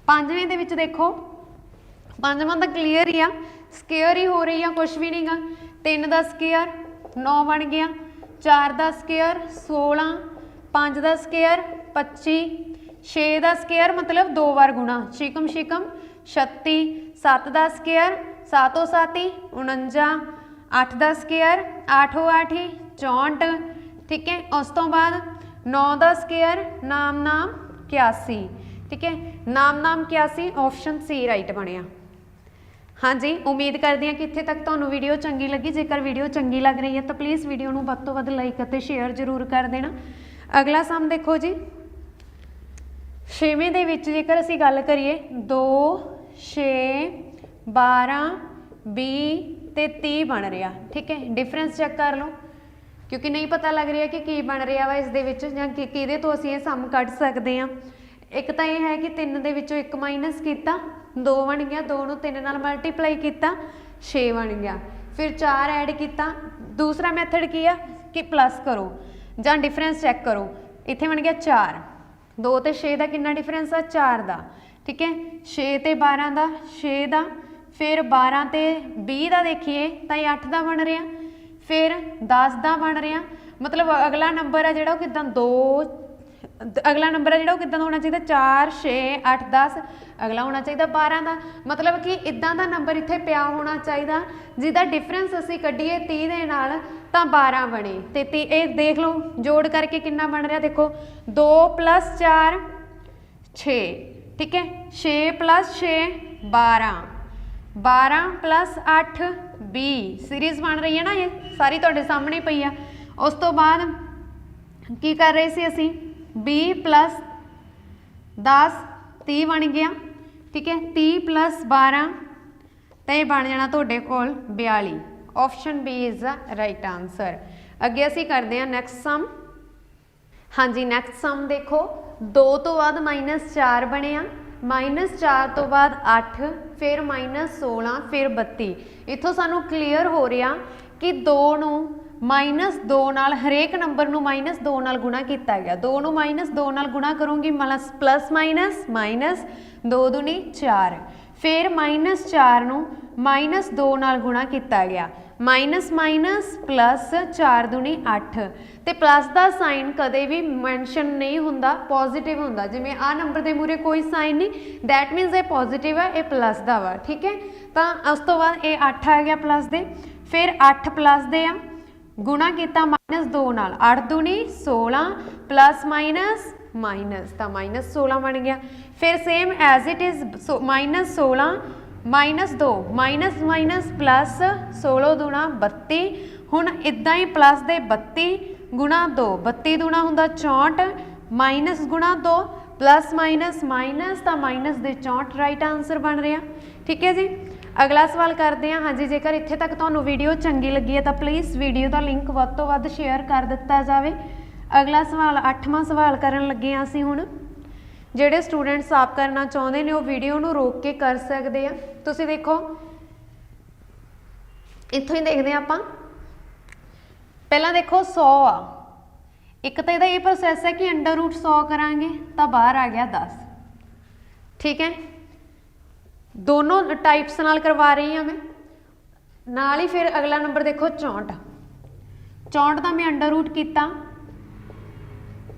ਪੰਜਵੇਂ ਦੇ ਵਿੱਚ ਦੇਖੋ, ਪੰਜਵਾਂ ਤਾਂ ਕਲੀਅਰ ਹੀ ਆ। ਸਕੇਅਰ ਹੀ ਹੋ ਰਹੀ ਆ ਕੁਝ ਵੀ ਨਹੀਂਗਾ 3 ਦਾ ਸਕੇਅਰ 9 ਬਣ ਗਿਆ। 4 ਦਾ ਸਕੇਅਰ 16 5 ਦਾ ਸਕੇਅਰ 25 6 ਦਾ ਸਕੁਅਰ ਮਤਲਬ ਦੋ ਵਾਰ ਗੁਣਾ। ਸ਼ਿਕਮ ਸ਼ਿਕਮ 36 7 ਦਾ ਸਕੁਅਰ 7 7 49 8 ਦਾ ਸਕੁਅਰ 8 8 64 ਠੀਕ ਹੈ? ਉਸ ਤੋਂ ਬਾਅਦ 9 ਦਾ ਸਕੁਅਰ, ਨਾਮ ਨਾਮ 81 ਠੀਕ ਹੈ? ਨਾਮ ਨਾਮ ਕਿਆ ਸੀ ਆਪਸ਼ਨ ਸੀ ਰਾਈਟ ਬਣਿਆ। ਹਾਂਜੀ, ਉਮੀਦ ਕਰਦੀ ਹਾਂ ਕਿ ਇੱਥੇ ਤੱਕ ਤੁਹਾਨੂੰ ਵੀਡੀਓ ਚੰਗੀ ਲੱਗੀ। ਜੇਕਰ ਵੀਡੀਓ ਚੰਗੀ ਲੱਗ ਰਹੀ ਹੈ ਤਾਂ ਪਲੀਜ਼ ਵੀਡੀਓ ਨੂੰ ਵੱਧ ਤੋਂ ਵੱਧ ਲਾਈਕ ਅਤੇ ਸ਼ੇਅਰ ਜ਼ਰੂਰ ਕਰ ਦੇਣਾ। ਅਗਲਾ ਸਮ ਦੇਖੋ ਜੀ। ਛੇਵੇਂ ਦੇ ਵਿੱਚ ਜੇਕਰ ਅਸੀਂ ਗੱਲ ਕਰੀਏ 2 6 12 20 ਤੇ 30 ਬਣ ਰਿਹਾ। ਠੀਕ ਹੈ? ਡਿਫਰੈਂਸ ਚੈੱਕ ਕਰ ਲਓ। ਕਿਉਂਕਿ ਨਹੀਂ ਪਤਾ ਲੱਗ ਰਿਹਾ ਕਿ ਕੀ ਬਣ ਰਿਹਾ ਵਾ ਇਸ ਦੇ ਵਿੱਚ ਜਾਂ ਕਿ ਕਿਹਦੇ ਤੋਂ ਅਸੀਂ ਇਹ ਸਮ ਕੱਢ ਸਕਦੇ ਹਾਂ। ਇੱਕ ਤਾਂ ਇਹ ਹੈ ਕਿ 3 ਦੇ ਵਿੱਚੋਂ 1 ਮਾਈਨਸ ਕੀਤਾ 2 ਬਣ ਗਿਆ 2 ਨੂੰ 3 ਨਾਲ ਮਲਟੀਪਲਾਈ ਕੀਤਾ 6 ਬਣ ਗਿਆ। ਫਿਰ 4 ਐਡ ਕੀਤਾ। ਦੂਸਰਾ ਮੈਥਡ ਕੀ ਆ? ਕਿ ਪਲੱਸ ਕਰੋ। ਜਾਂ ਡਿਫਰੈਂਸ ਚੈੱਕ ਕਰੋ। ਇੱਥੇ ਬਣ ਗਿਆ 4 2 ਤੇ 6 ਦਾ ਕਿੰਨਾ ਡਿਫਰੈਂਸ ਆ? 4 ਦਾ। ਠੀਕ ਹੈ? 6 ਤੇ 12 ਦਾ 6 ਦਾ। ਫਿਰ 12 ਤੇ 20 ਦਾ ਦੇਖੀਏ ਤਾਂ ਇਹ 8 ਦਾ ਬਣ ਰਿਹਾ। ਫਿਰ 10 ਦਾ ਬਣ ਰਿਹਾ। ਮਤਲਬ ਅਗਲਾ ਨੰਬਰ ਆ ਜਿਹੜਾ ਉਹ ਕਿਦਾਂ 2 ਅਗਲਾ ਨੰਬਰ ਹੈ ਜਿਹੜਾ ਉਹ ਕਿਦਾਂ ਦਾ ਹੋਣਾ ਚਾਹੀਦਾ? 4 6 8 10 ਅਗਲਾ ਹੋਣਾ ਚਾਹੀਦਾ 12 ਦਾ। ਮਤਲਬ ਕਿ ਇਦਾਂ ਦਾ ਨੰਬਰ ਇੱਥੇ ਪਿਆ ਹੋਣਾ ਚਾਹੀਦਾ, ਜਿਹਦਾ ਡਿਫਰੈਂਸ ਅਸੀਂ ਕੱਢੀਏ 30 ਦੇ ਨਾਲ, ਤਾਂ 12 ਬਣੇ। ਤੇ ਤੀ- ਇਹ ਦੇਖ ਲਓ, ਜੋੜ ਕਰਕੇ ਕਿੰਨਾ ਬਣ ਰਿਹਾ, ਦੇਖੋ 2 4 6 ਠੀਕ ਹੈ? 6 6 12 12 8 20 ਸੀਰੀਜ਼ ਬਣ ਰਹੀ ਹੈ ਨਾ ਇਹ? ਸਾਰੀ ਤੁਹਾਡੇ ਸਾਹਮਣੇ ਪਈ ਆ। ਉਸ ਤੋਂ ਬਾਅਦ ਕੀ ਕਰ ਰਹੇ ਸੀ ਅਸੀਂ? 20 10 30 ਬਣ ਗਿਆ। ਠੀਕ ਹੈ? 30 12 ਤਾਂ ਇਹ ਬਣ ਜਾਣਾ ਤੁਹਾਡੇ ਕੋਲ 42 option B is the right answer ਅੱਗੇ ਅਸੀਂ ਕਰਦੇ ਹਾਂ ਨੈਕਸਟ ਸਮ ਹਾਂਜੀ ਨੈਕਸਟ ਸਮ ਦੇਖੋ। 2 ਤੋਂ ਬਾਅਦ -4 ਬਣਿਆ। -4 ਤੋਂ ਬਾਅਦ 8 ਫਿਰ -16 ਫਿਰ 32 ਇੱਥੋਂ ਸਾਨੂੰ ਕਲੀਅਰ ਹੋ ਰਿਹਾ ਕਿ 2 ਨੂੰ -2 ਨਾਲ, ਹਰੇਕ ਨੰਬਰ ਨੂੰ -2 ਨਾਲ ਗੁਣਾ ਕੀਤਾ ਗਿਆ। 2 ਨੂੰ -2 ਨਾਲ ਗੁਣਾ ਕਰੂੰਗੀ ਪਲੱਸ ਮਾਈਨਸ ਮਾਈਨਸ 2 ਦੁਨੀ 4 ਫਿਰ -4 ਨੂੰ -2 ਨਾਲ ਗੁਣਾ ਕੀਤਾ ਗਿਆ। ਮਾਈਨਸ ਮਾਈਨਸ ਪਲੱਸ 4 ਦੁਨੀ 8 ਤੇ ਪਲੱਸ ਦਾ ਸਾਈਨ ਕਦੇ ਵੀ ਮੈਂਸ਼ਨ ਨਹੀਂ ਹੁੰਦਾ, ਪੋਜ਼ਿਟਿਵ ਹੁੰਦਾ। ਜਿਵੇਂ ਆ ਨੰਬਰ ਦੇ ਮੂਰੇ ਕੋਈ ਸਾਈਨ ਨਹੀਂ ਦੈਟ ਮੀਨਸ ਇਹ ਪੋਜ਼ਿਟਿਵ ਹੈ, ਇਹ ਪਲੱਸ ਦਾ ਵਾ, ਠੀਕ ਹੈ? ਤਾਂ ਉਸ ਤੋਂ ਬਾਅਦ ਇਹ 8 ਆ ਗਿਆ ਪਲੱਸ ਦੇ। ਫਿਰ 8 ਪਲੱਸ ਦੇ ਆ। ਗੁਣਾ ਕੀਤਾ ਮਾਈਨਸ 2 ਨਾਲ। 8 ਦੁਨੀ 16 ਪਲੱਸ ਮਾਈਨਸ ਮਾਈਨਸ। ਤਾਂ ਮਾਈਨਸ 16 ਬਣ ਗਿਆ। ਫਿਰ same as it is minus 16 minus 2 minus minus plus 16 ਦੁਣਾ 32 ਹੁਣ ਇਦਾਂ ਹੀ ਪਲੱਸ ਦੇ 32 ਗੁਣਾ 2 32 ਦੁਣਾ ਹੁੰਦਾ 64 ਮਾਈਨਸ ਗੁਣਾ 2 ਪਲੱਸ ਮਾਈਨਸ ਮਾਈਨਸ ਤਾਂ ਮਾਈਨਸ ਦੇ 64 ਰਾਈਟ ਆਨਸਰ ਬਣ ਰਿਹਾ। ਠੀਕ ਹੈ ਜੀ? ਅਗਲਾ ਸਵਾਲ ਕਰਦੇ ਹਾਂ। ਹਾਂਜੀ, ਜੇਕਰ ਇੱਥੇ ਤੱਕ ਤੁਹਾਨੂੰ ਵੀਡੀਓ ਚੰਗੀ ਲੱਗੀ ਹੈ ਤਾਂ ਪਲੀਜ਼ ਵੀਡੀਓ ਦਾ ਲਿੰਕ ਵੱਧ ਤੋਂ ਵੱਧ ਸ਼ੇਅਰ ਕਰ ਦਿੱਤਾ ਜਾਵੇ। ਅਗਲਾ ਸਵਾਲ 8ਵਾਂ ਸਵਾਲ ਕਰਨ ਲੱਗੇ ਹਾਂ ਅਸੀਂ ਹੁਣ। ਜਿਹੜੇ ਸਟੂਡੈਂਟ ਸਾਫ਼ ਕਰਨਾ ਚਾਹੁੰਦੇ ਨੇ, ਉਹ ਵੀਡੀਓ ਨੂੰ ਰੋਕ ਕੇ ਕਰ ਸਕਦੇ ਆ। ਤੁਸੀਂ ਦੇਖੋ, ਇੱਥੋਂ ਹੀ ਦੇਖਦੇ ਆ ਆਪਾਂ। ਪਹਿਲਾਂ ਦੇਖੋ 100 ਆ। ਇੱਕ ਤਾਂ ਇਹਦਾ ਇਹ ਪ੍ਰੋਸੈਸ ਹੈ ਕਿ ਅੰਡਰ ਰੂਟ 100 ਕਰਾਂਗੇ, ਤਾਂ ਬਾਹਰ ਆ ਗਿਆ 10 ਠੀਕ ਹੈ? ਦੋਨੋਂ ਟਾਈਪਸ ਨਾਲ ਕਰਵਾ ਰਹੀ ਹਾਂ ਮੈਂ। ਨਾਲ ਹੀ ਫਿਰ ਅਗਲਾ ਨੰਬਰ ਦੇਖੋ 64 64 ਦਾ ਮੈਂ ਅੰਡਰ ਰੂਟ ਕੀਤਾ।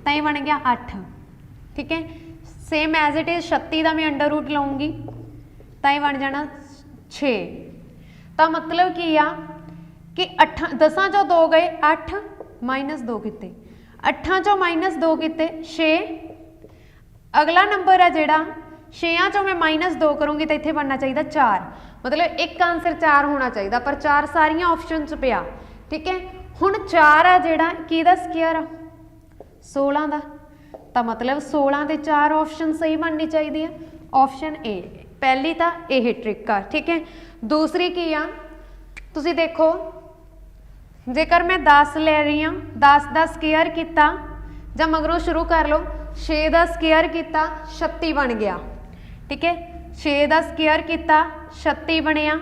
ਤਾਂ ਇਹ ਬਣ ਗਿਆ 8 ਠੀਕ ਹੈ? ਸੇਮ ਐਜ਼ ਇਟ ਇਜ਼ 36 ਦਾ ਮੈਂ ਅੰਡਰ ਰੂਟ ਲਵਾਂਗੀ ਤਾਂ ਇਹ ਬਣ ਜਾਣਾ 6 ਤਾਂ ਮਤਲਬ ਕੀ ਆ ਕਿ 8 10 ਚੋਂ 2 ਗਏ 8 2 ਕੀਤੇ। 8 ਚੋਂ 2 ਕੀਤੇ 6 ਅਗਲਾ ਨੰਬਰ ਆ ਜਿਹੜਾ 6 ਚੋਂ ਮੈਂ 2 ਕਰੂੰਗੀ ਤਾਂ ਇੱਥੇ ਬਣਨਾ ਚਾਹੀਦਾ 4 ਮਤਲਬ ਇੱਕ ਆਨਸਰ 4 ਹੋਣਾ ਚਾਹੀਦਾ, ਪਰ 4 ਸਾਰੀਆਂ ਆਪਸ਼ਨ 'ਚ ਪਿਆ। ਠੀਕ ਹੈ? ਹੁਣ 4 ਆ ਜਿਹੜਾ, ਕਿਹਦਾ ਸਕੁਅਰ ਆ? 16 ਦਾ। ਤਾਂ ਮਤਲਬ 16 ਦੇ 4 ਆਪਸ਼ਨ ਸਹੀ ਬਣਨੀ ਚਾਹੀਦੀ ਆ। ਆਪਸ਼ਨ A ਪਹਿਲੀ ਤਾਂ ਇਹ ਟ੍ਰਿਕ ਆ, ਠੀਕ ਹੈ? ਦੂਸਰੀ ਕੀ ਆ? ਤੁਸੀਂ ਦੇਖੋ, ਜੇਕਰ ਮੈਂ 10 ਲੈ ਰਹੀ ਹਾਂ 10 ਦਾ ਸਕੁਅਰ ਕੀਤਾ ਜਾਂ ਮਗਰੋਂ ਸ਼ੁਰੂ ਕਰ ਲਓ 6 ਦਾ ਸਕੁਅਰ ਕੀਤਾ 36 ਬਣ ਗਿਆ। ਠੀਕ ਹੈ? 6 ਦਾ ਸਕੁਅਰ ਕੀਤਾ 36 ਬਣਿਆ।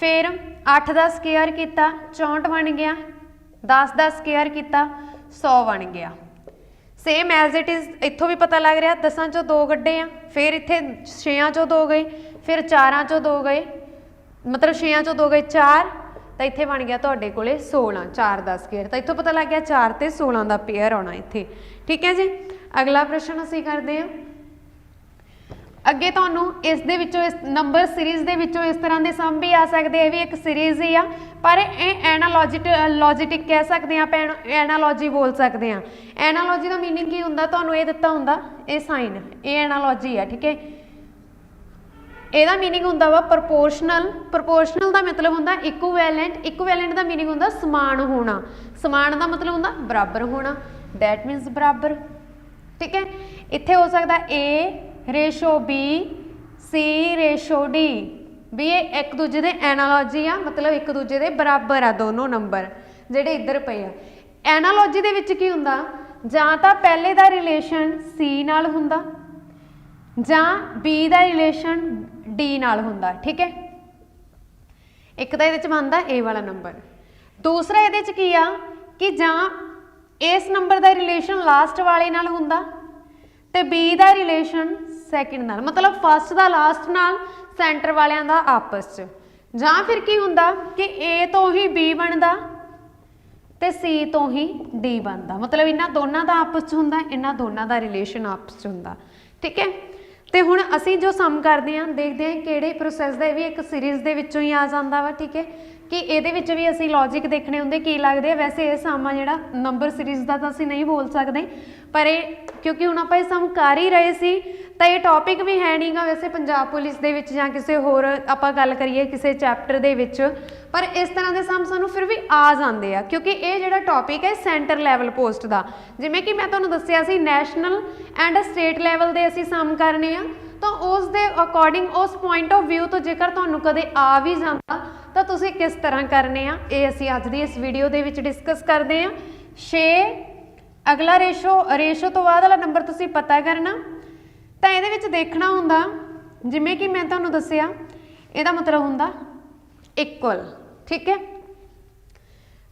ਫਿਰ 8 ਦਾ ਸਕੁਅਰ ਕੀਤਾ 64 ਬਣ ਗਿਆ। 10 ਦਾ ਸਕੁਅਰ ਕੀਤਾ 100 ਬਣ ਗਿਆ। ਸੇਮ ਐਜ਼ ਇਟ ਇਜ਼ ਇੱਥੋਂ ਵੀ ਪਤਾ ਲੱਗ ਰਿਹਾ, ਦਸਾਂ ਚੋਂ ਦੋ ਕੱਢੇ ਆ। ਫਿਰ ਇੱਥੇ 6ਾਂ ਚੋਂ ਦੋ ਗਏ, ਫਿਰ ਚਾਰਾਂ ਚੋਂ ਦੋ ਗਏ। ਮਤਲਬ 6ਾਂ ਚੋਂ ਦੋ ਗਏ ਚਾਰ, ਤਾਂ ਇੱਥੇ ਬਣ ਗਿਆ ਤੁਹਾਡੇ ਕੋਲੇ 16 4 ਦਾ ਸਕੁਅਰ। ਤਾਂ ਇੱਥੋਂ ਪਤਾ ਲੱਗ ਗਿਆ 4 ਤੇ 16 ਦਾ ਪੇਅਰ ਆਉਣਾ ਇੱਥੇ। ਠੀਕ ਹੈ ਜੀ? ਅਗਲਾ ਪ੍ਰਸ਼ਨ ਅਸੀਂ ਕਰਦੇ ਹਾਂ। ਅੱਗੇ ਤੁਹਾਨੂੰ ਇਸ ਦੇ ਵਿੱਚੋਂ ਇਸ ਨੰਬਰ ਸੀਰੀਜ਼ ਦੇ ਵਿੱਚੋਂ ਇਸ ਤਰ੍ਹਾਂ ਦੇ ਸਮ ਵੀ ਆ ਸਕਦੇ ਇਹ ਵੀ ਇੱਕ ਸੀਰੀਜ਼ ਹੀ ਆ। ਪਰ ਇਹ ਐਨਾਲੋਜਿਟ ਲੌਜਿਟਿਕ ਕਹਿ ਸਕਦੇ ਆ, ਆਪਾਂ ਐਨਾਲੋਜੀ ਬੋਲ ਸਕਦੇ ਆ। ਐਨਾਲੋਜੀ ਦਾ ਮੀਨਿੰਗ ਕੀ ਹੁੰਦਾ? ਤੁਹਾਨੂੰ ਇਹ ਦਿੱਤਾ ਹੁੰਦਾ, ਇਹ ਸਾਈਨ ਇਹ ਐਨਾਲੋਜੀ ਆ, ਠੀਕ ਹੈ? ਇਹਦਾ ਮੀਨਿੰਗ ਹੁੰਦਾ ਵਾ ਪ੍ਰੋਪੋਰਸ਼ਨਲ ਪ੍ਰੋਪੋਰਸ਼ਨਲ ਦਾ ਮਤਲਬ ਹੁੰਦਾ ਇਕੁਇਵੈਲੈਂਟ ਇਕੁਇਵੈਲੈਂਟ ਦਾ ਮੀਨਿੰਗ ਹੁੰਦਾ ਸਮਾਨ ਹੋਣਾ। ਸਮਾਨ ਦਾ ਮਤਲਬ ਹੁੰਦਾ ਬਰਾਬਰ ਹੋਣਾ। ਦੈਟ ਮੀਨਸ ਬਰਾਬਰ। ਠੀਕ ਹੈ? ਇੱਥੇ ਹੋ ਸਕਦਾ A ratio B, C, ratio D ਵੀ ਇਹ ਇੱਕ ਦੂਜੇ ਦੇ ਐਨਾਲੋਜੀ ਆ, ਮਤਲਬ ਇੱਕ ਦੂਜੇ ਦੇ ਬਰਾਬਰ ਆ, ਦੋਨੋਂ ਨੰਬਰ ਜਿਹੜੇ ਇੱਧਰ ਪਏ ਆ। ਐਨਾਲੋਜੀ ਦੇ ਵਿੱਚ ਕੀ ਹੁੰਦਾ? ਜਾਂ ਤਾਂ ਪਹਿਲੇ ਦਾ ਰਿਲੇਸ਼ਨ C ਨਾਲ ਹੁੰਦਾ, ਜਾਂ B ਦਾ ਰਿਲੇਸ਼ਨ D ਨਾਲ ਹੁੰਦਾ, ਠੀਕ ਹੈ? ਇੱਕ ਤਾਂ ਇਹਦੇ ਚ ਬਣਦਾ A ਵਾਲਾ ਨੰਬਰ ਦੂਸਰਾ ਇਹਦੇ ਚ ਕੀ ਆ? ਕਿ ਜਾਂ ਇਸ ਨੰਬਰ ਦਾ ਰਿਲੇਸ਼ਨ ਲਾਸਟ ਵਾਲੇ ਨਾਲ ਹੁੰਦਾ ਤੇ B ਦਾ ਰਿਲੇਸ਼ਨ ਸੈਕਿੰਡ ਨਾਲ, ਮਤਲਬ ਫਸਟ ਦਾ ਲਾਸਟ ਨਾਲ ਸੈਂਟਰ ਵਾਲਿਆਂ ਦਾ ਆਪਸ ਚ। ਜਾਂ ਫਿਰ ਕੀ ਹੁੰਦਾ ਕਿ A ਤੋਂ ਹੀ B ਬਣਦਾ ਤੇ C ਤੋਂ ਹੀ D ਬਣਦਾ। ਮਤਲਬ ਇਹਨਾਂ ਦੋਨਾਂ ਦਾ ਆਪਸ ਚ ਹੁੰਦਾ, ਇਹਨਾਂ ਦੋਨਾਂ ਦਾ ਰਿਲੇਸ਼ਨ ਆਪਸ ਚ ਹੁੰਦਾ। ਠੀਕ ਹੈ? ਤੇ ਹੁਣ ਅਸੀਂ ਜੋ ਸਮ ਕਰਦੇ ਹਾਂ, ਦੇਖਦੇ ਹਾਂ ਕਿਹੜੇ ਪ੍ਰੋਸੈਸ ਦਾ ਇਹ ਵੀ ਇੱਕ ਸੀਰੀਜ਼ ਦੇ ਵਿੱਚੋਂ ਹੀ ਆ ਜਾਂਦਾ ਵਾ, ਠੀਕ ਹੈ? ਕਿ ਇਹਦੇ ਵਿੱਚ ਵੀ ਅਸੀਂ ਲੌਜੀਕ ਦੇਖਣੇ ਹੁੰਦੇ, ਕੀ ਲੱਗਦੇ ਆ? ਵੈਸੇ ਇਹ ਸਮ ਆ ਜਿਹੜਾ ਨੰਬਰ ਸੀਰੀਜ਼ ਦਾ ਤਾਂ ਅਸੀਂ ਨਹੀਂ ਬੋਲ ਸਕਦੇ, ਪਰ ਇਹ ਕਿਉਂਕਿ ਹੁਣ ਆਪਾਂ ਇਹ ਸਮ ਕਰ ਹੀ ਰਹੇ ਸੀ, ਤਾਂ ਇਹ ਟੌਪਿਕ ਵੀ ਹੈ ਨਹੀਂਗਾ ਵੈਸੇ ਪੰਜਾਬ ਪੁਲਿਸ ਦੇ ਵਿੱਚ ਜਾਂ ਕਿਸੇ ਹੋਰ ਆਪਾਂ ਗੱਲ ਕਰੀਏ ਕਿਸੇ ਚੈਪਟਰ ਦੇ ਵਿੱਚ, ਪਰ ਇਸ ਤਰ੍ਹਾਂ ਦੇ ਸਮ ਸਾਨੂੰ ਫਿਰ ਵੀ ਆ ਜਾਂਦੇ ਆ, ਕਿਉਂਕਿ ਇਹ ਜਿਹੜਾ ਟੌਪਿਕ ਹੈ ਸੈਂਟਰ ਲੈਵਲ ਪੋਸਟ ਦਾ, ਜਿਵੇਂ ਕਿ ਮੈਂ ਤੁਹਾਨੂੰ ਦੱਸਿਆ ਸੀ ਨੈਸ਼ਨਲ ਐਂਡ ਸਟੇਟ ਲੈਵਲ ਦੇ ਅਸੀਂ ਸਮ ਕਰਨੇ ਆ ਤਾਂ ਉਸ ਦੇ ਅਕੋਰਡਿੰਗ ਉਸ ਪੁਆਇੰਟ ਆਫ View ਤੋਂ ਜੇਕਰ ਤੁਹਾਨੂੰ ਕਦੇ ਆ ਵੀ ਜਾਂਦਾ, ਤਾਂ ਤੁਸੀਂ ਕਿਸ ਤਰ੍ਹਾਂ ਕਰਨੇ ਆ? ਇਹ ਅਸੀਂ ਅੱਜ ਦੀ ਇਸ ਵੀਡੀਓ ਦੇ ਵਿੱਚ ਡਿਸਕਸ ਕਰਦੇ ਆ। 6 ਅਗਲਾ ਰੇਸ਼ੋ ਰੇਸ਼ੋ ਤੋਂ ਬਾਅਦ ਵਾਲਾ ਨੰਬਰ ਤੁਸੀਂ ਪਤਾ ਕਰਨਾ। ਤਾਂ ਇਹਦੇ ਵਿੱਚ ਦੇਖਣਾ ਹੁੰਦਾ, ਜਿਵੇਂ ਕਿ ਮੈਂ ਤੁਹਾਨੂੰ ਦੱਸਿਆ, ਇਹਦਾ ਮਤਲਬ ਹੁੰਦਾ ਇਕੁਅਲ ਠੀਕ ਹੈ?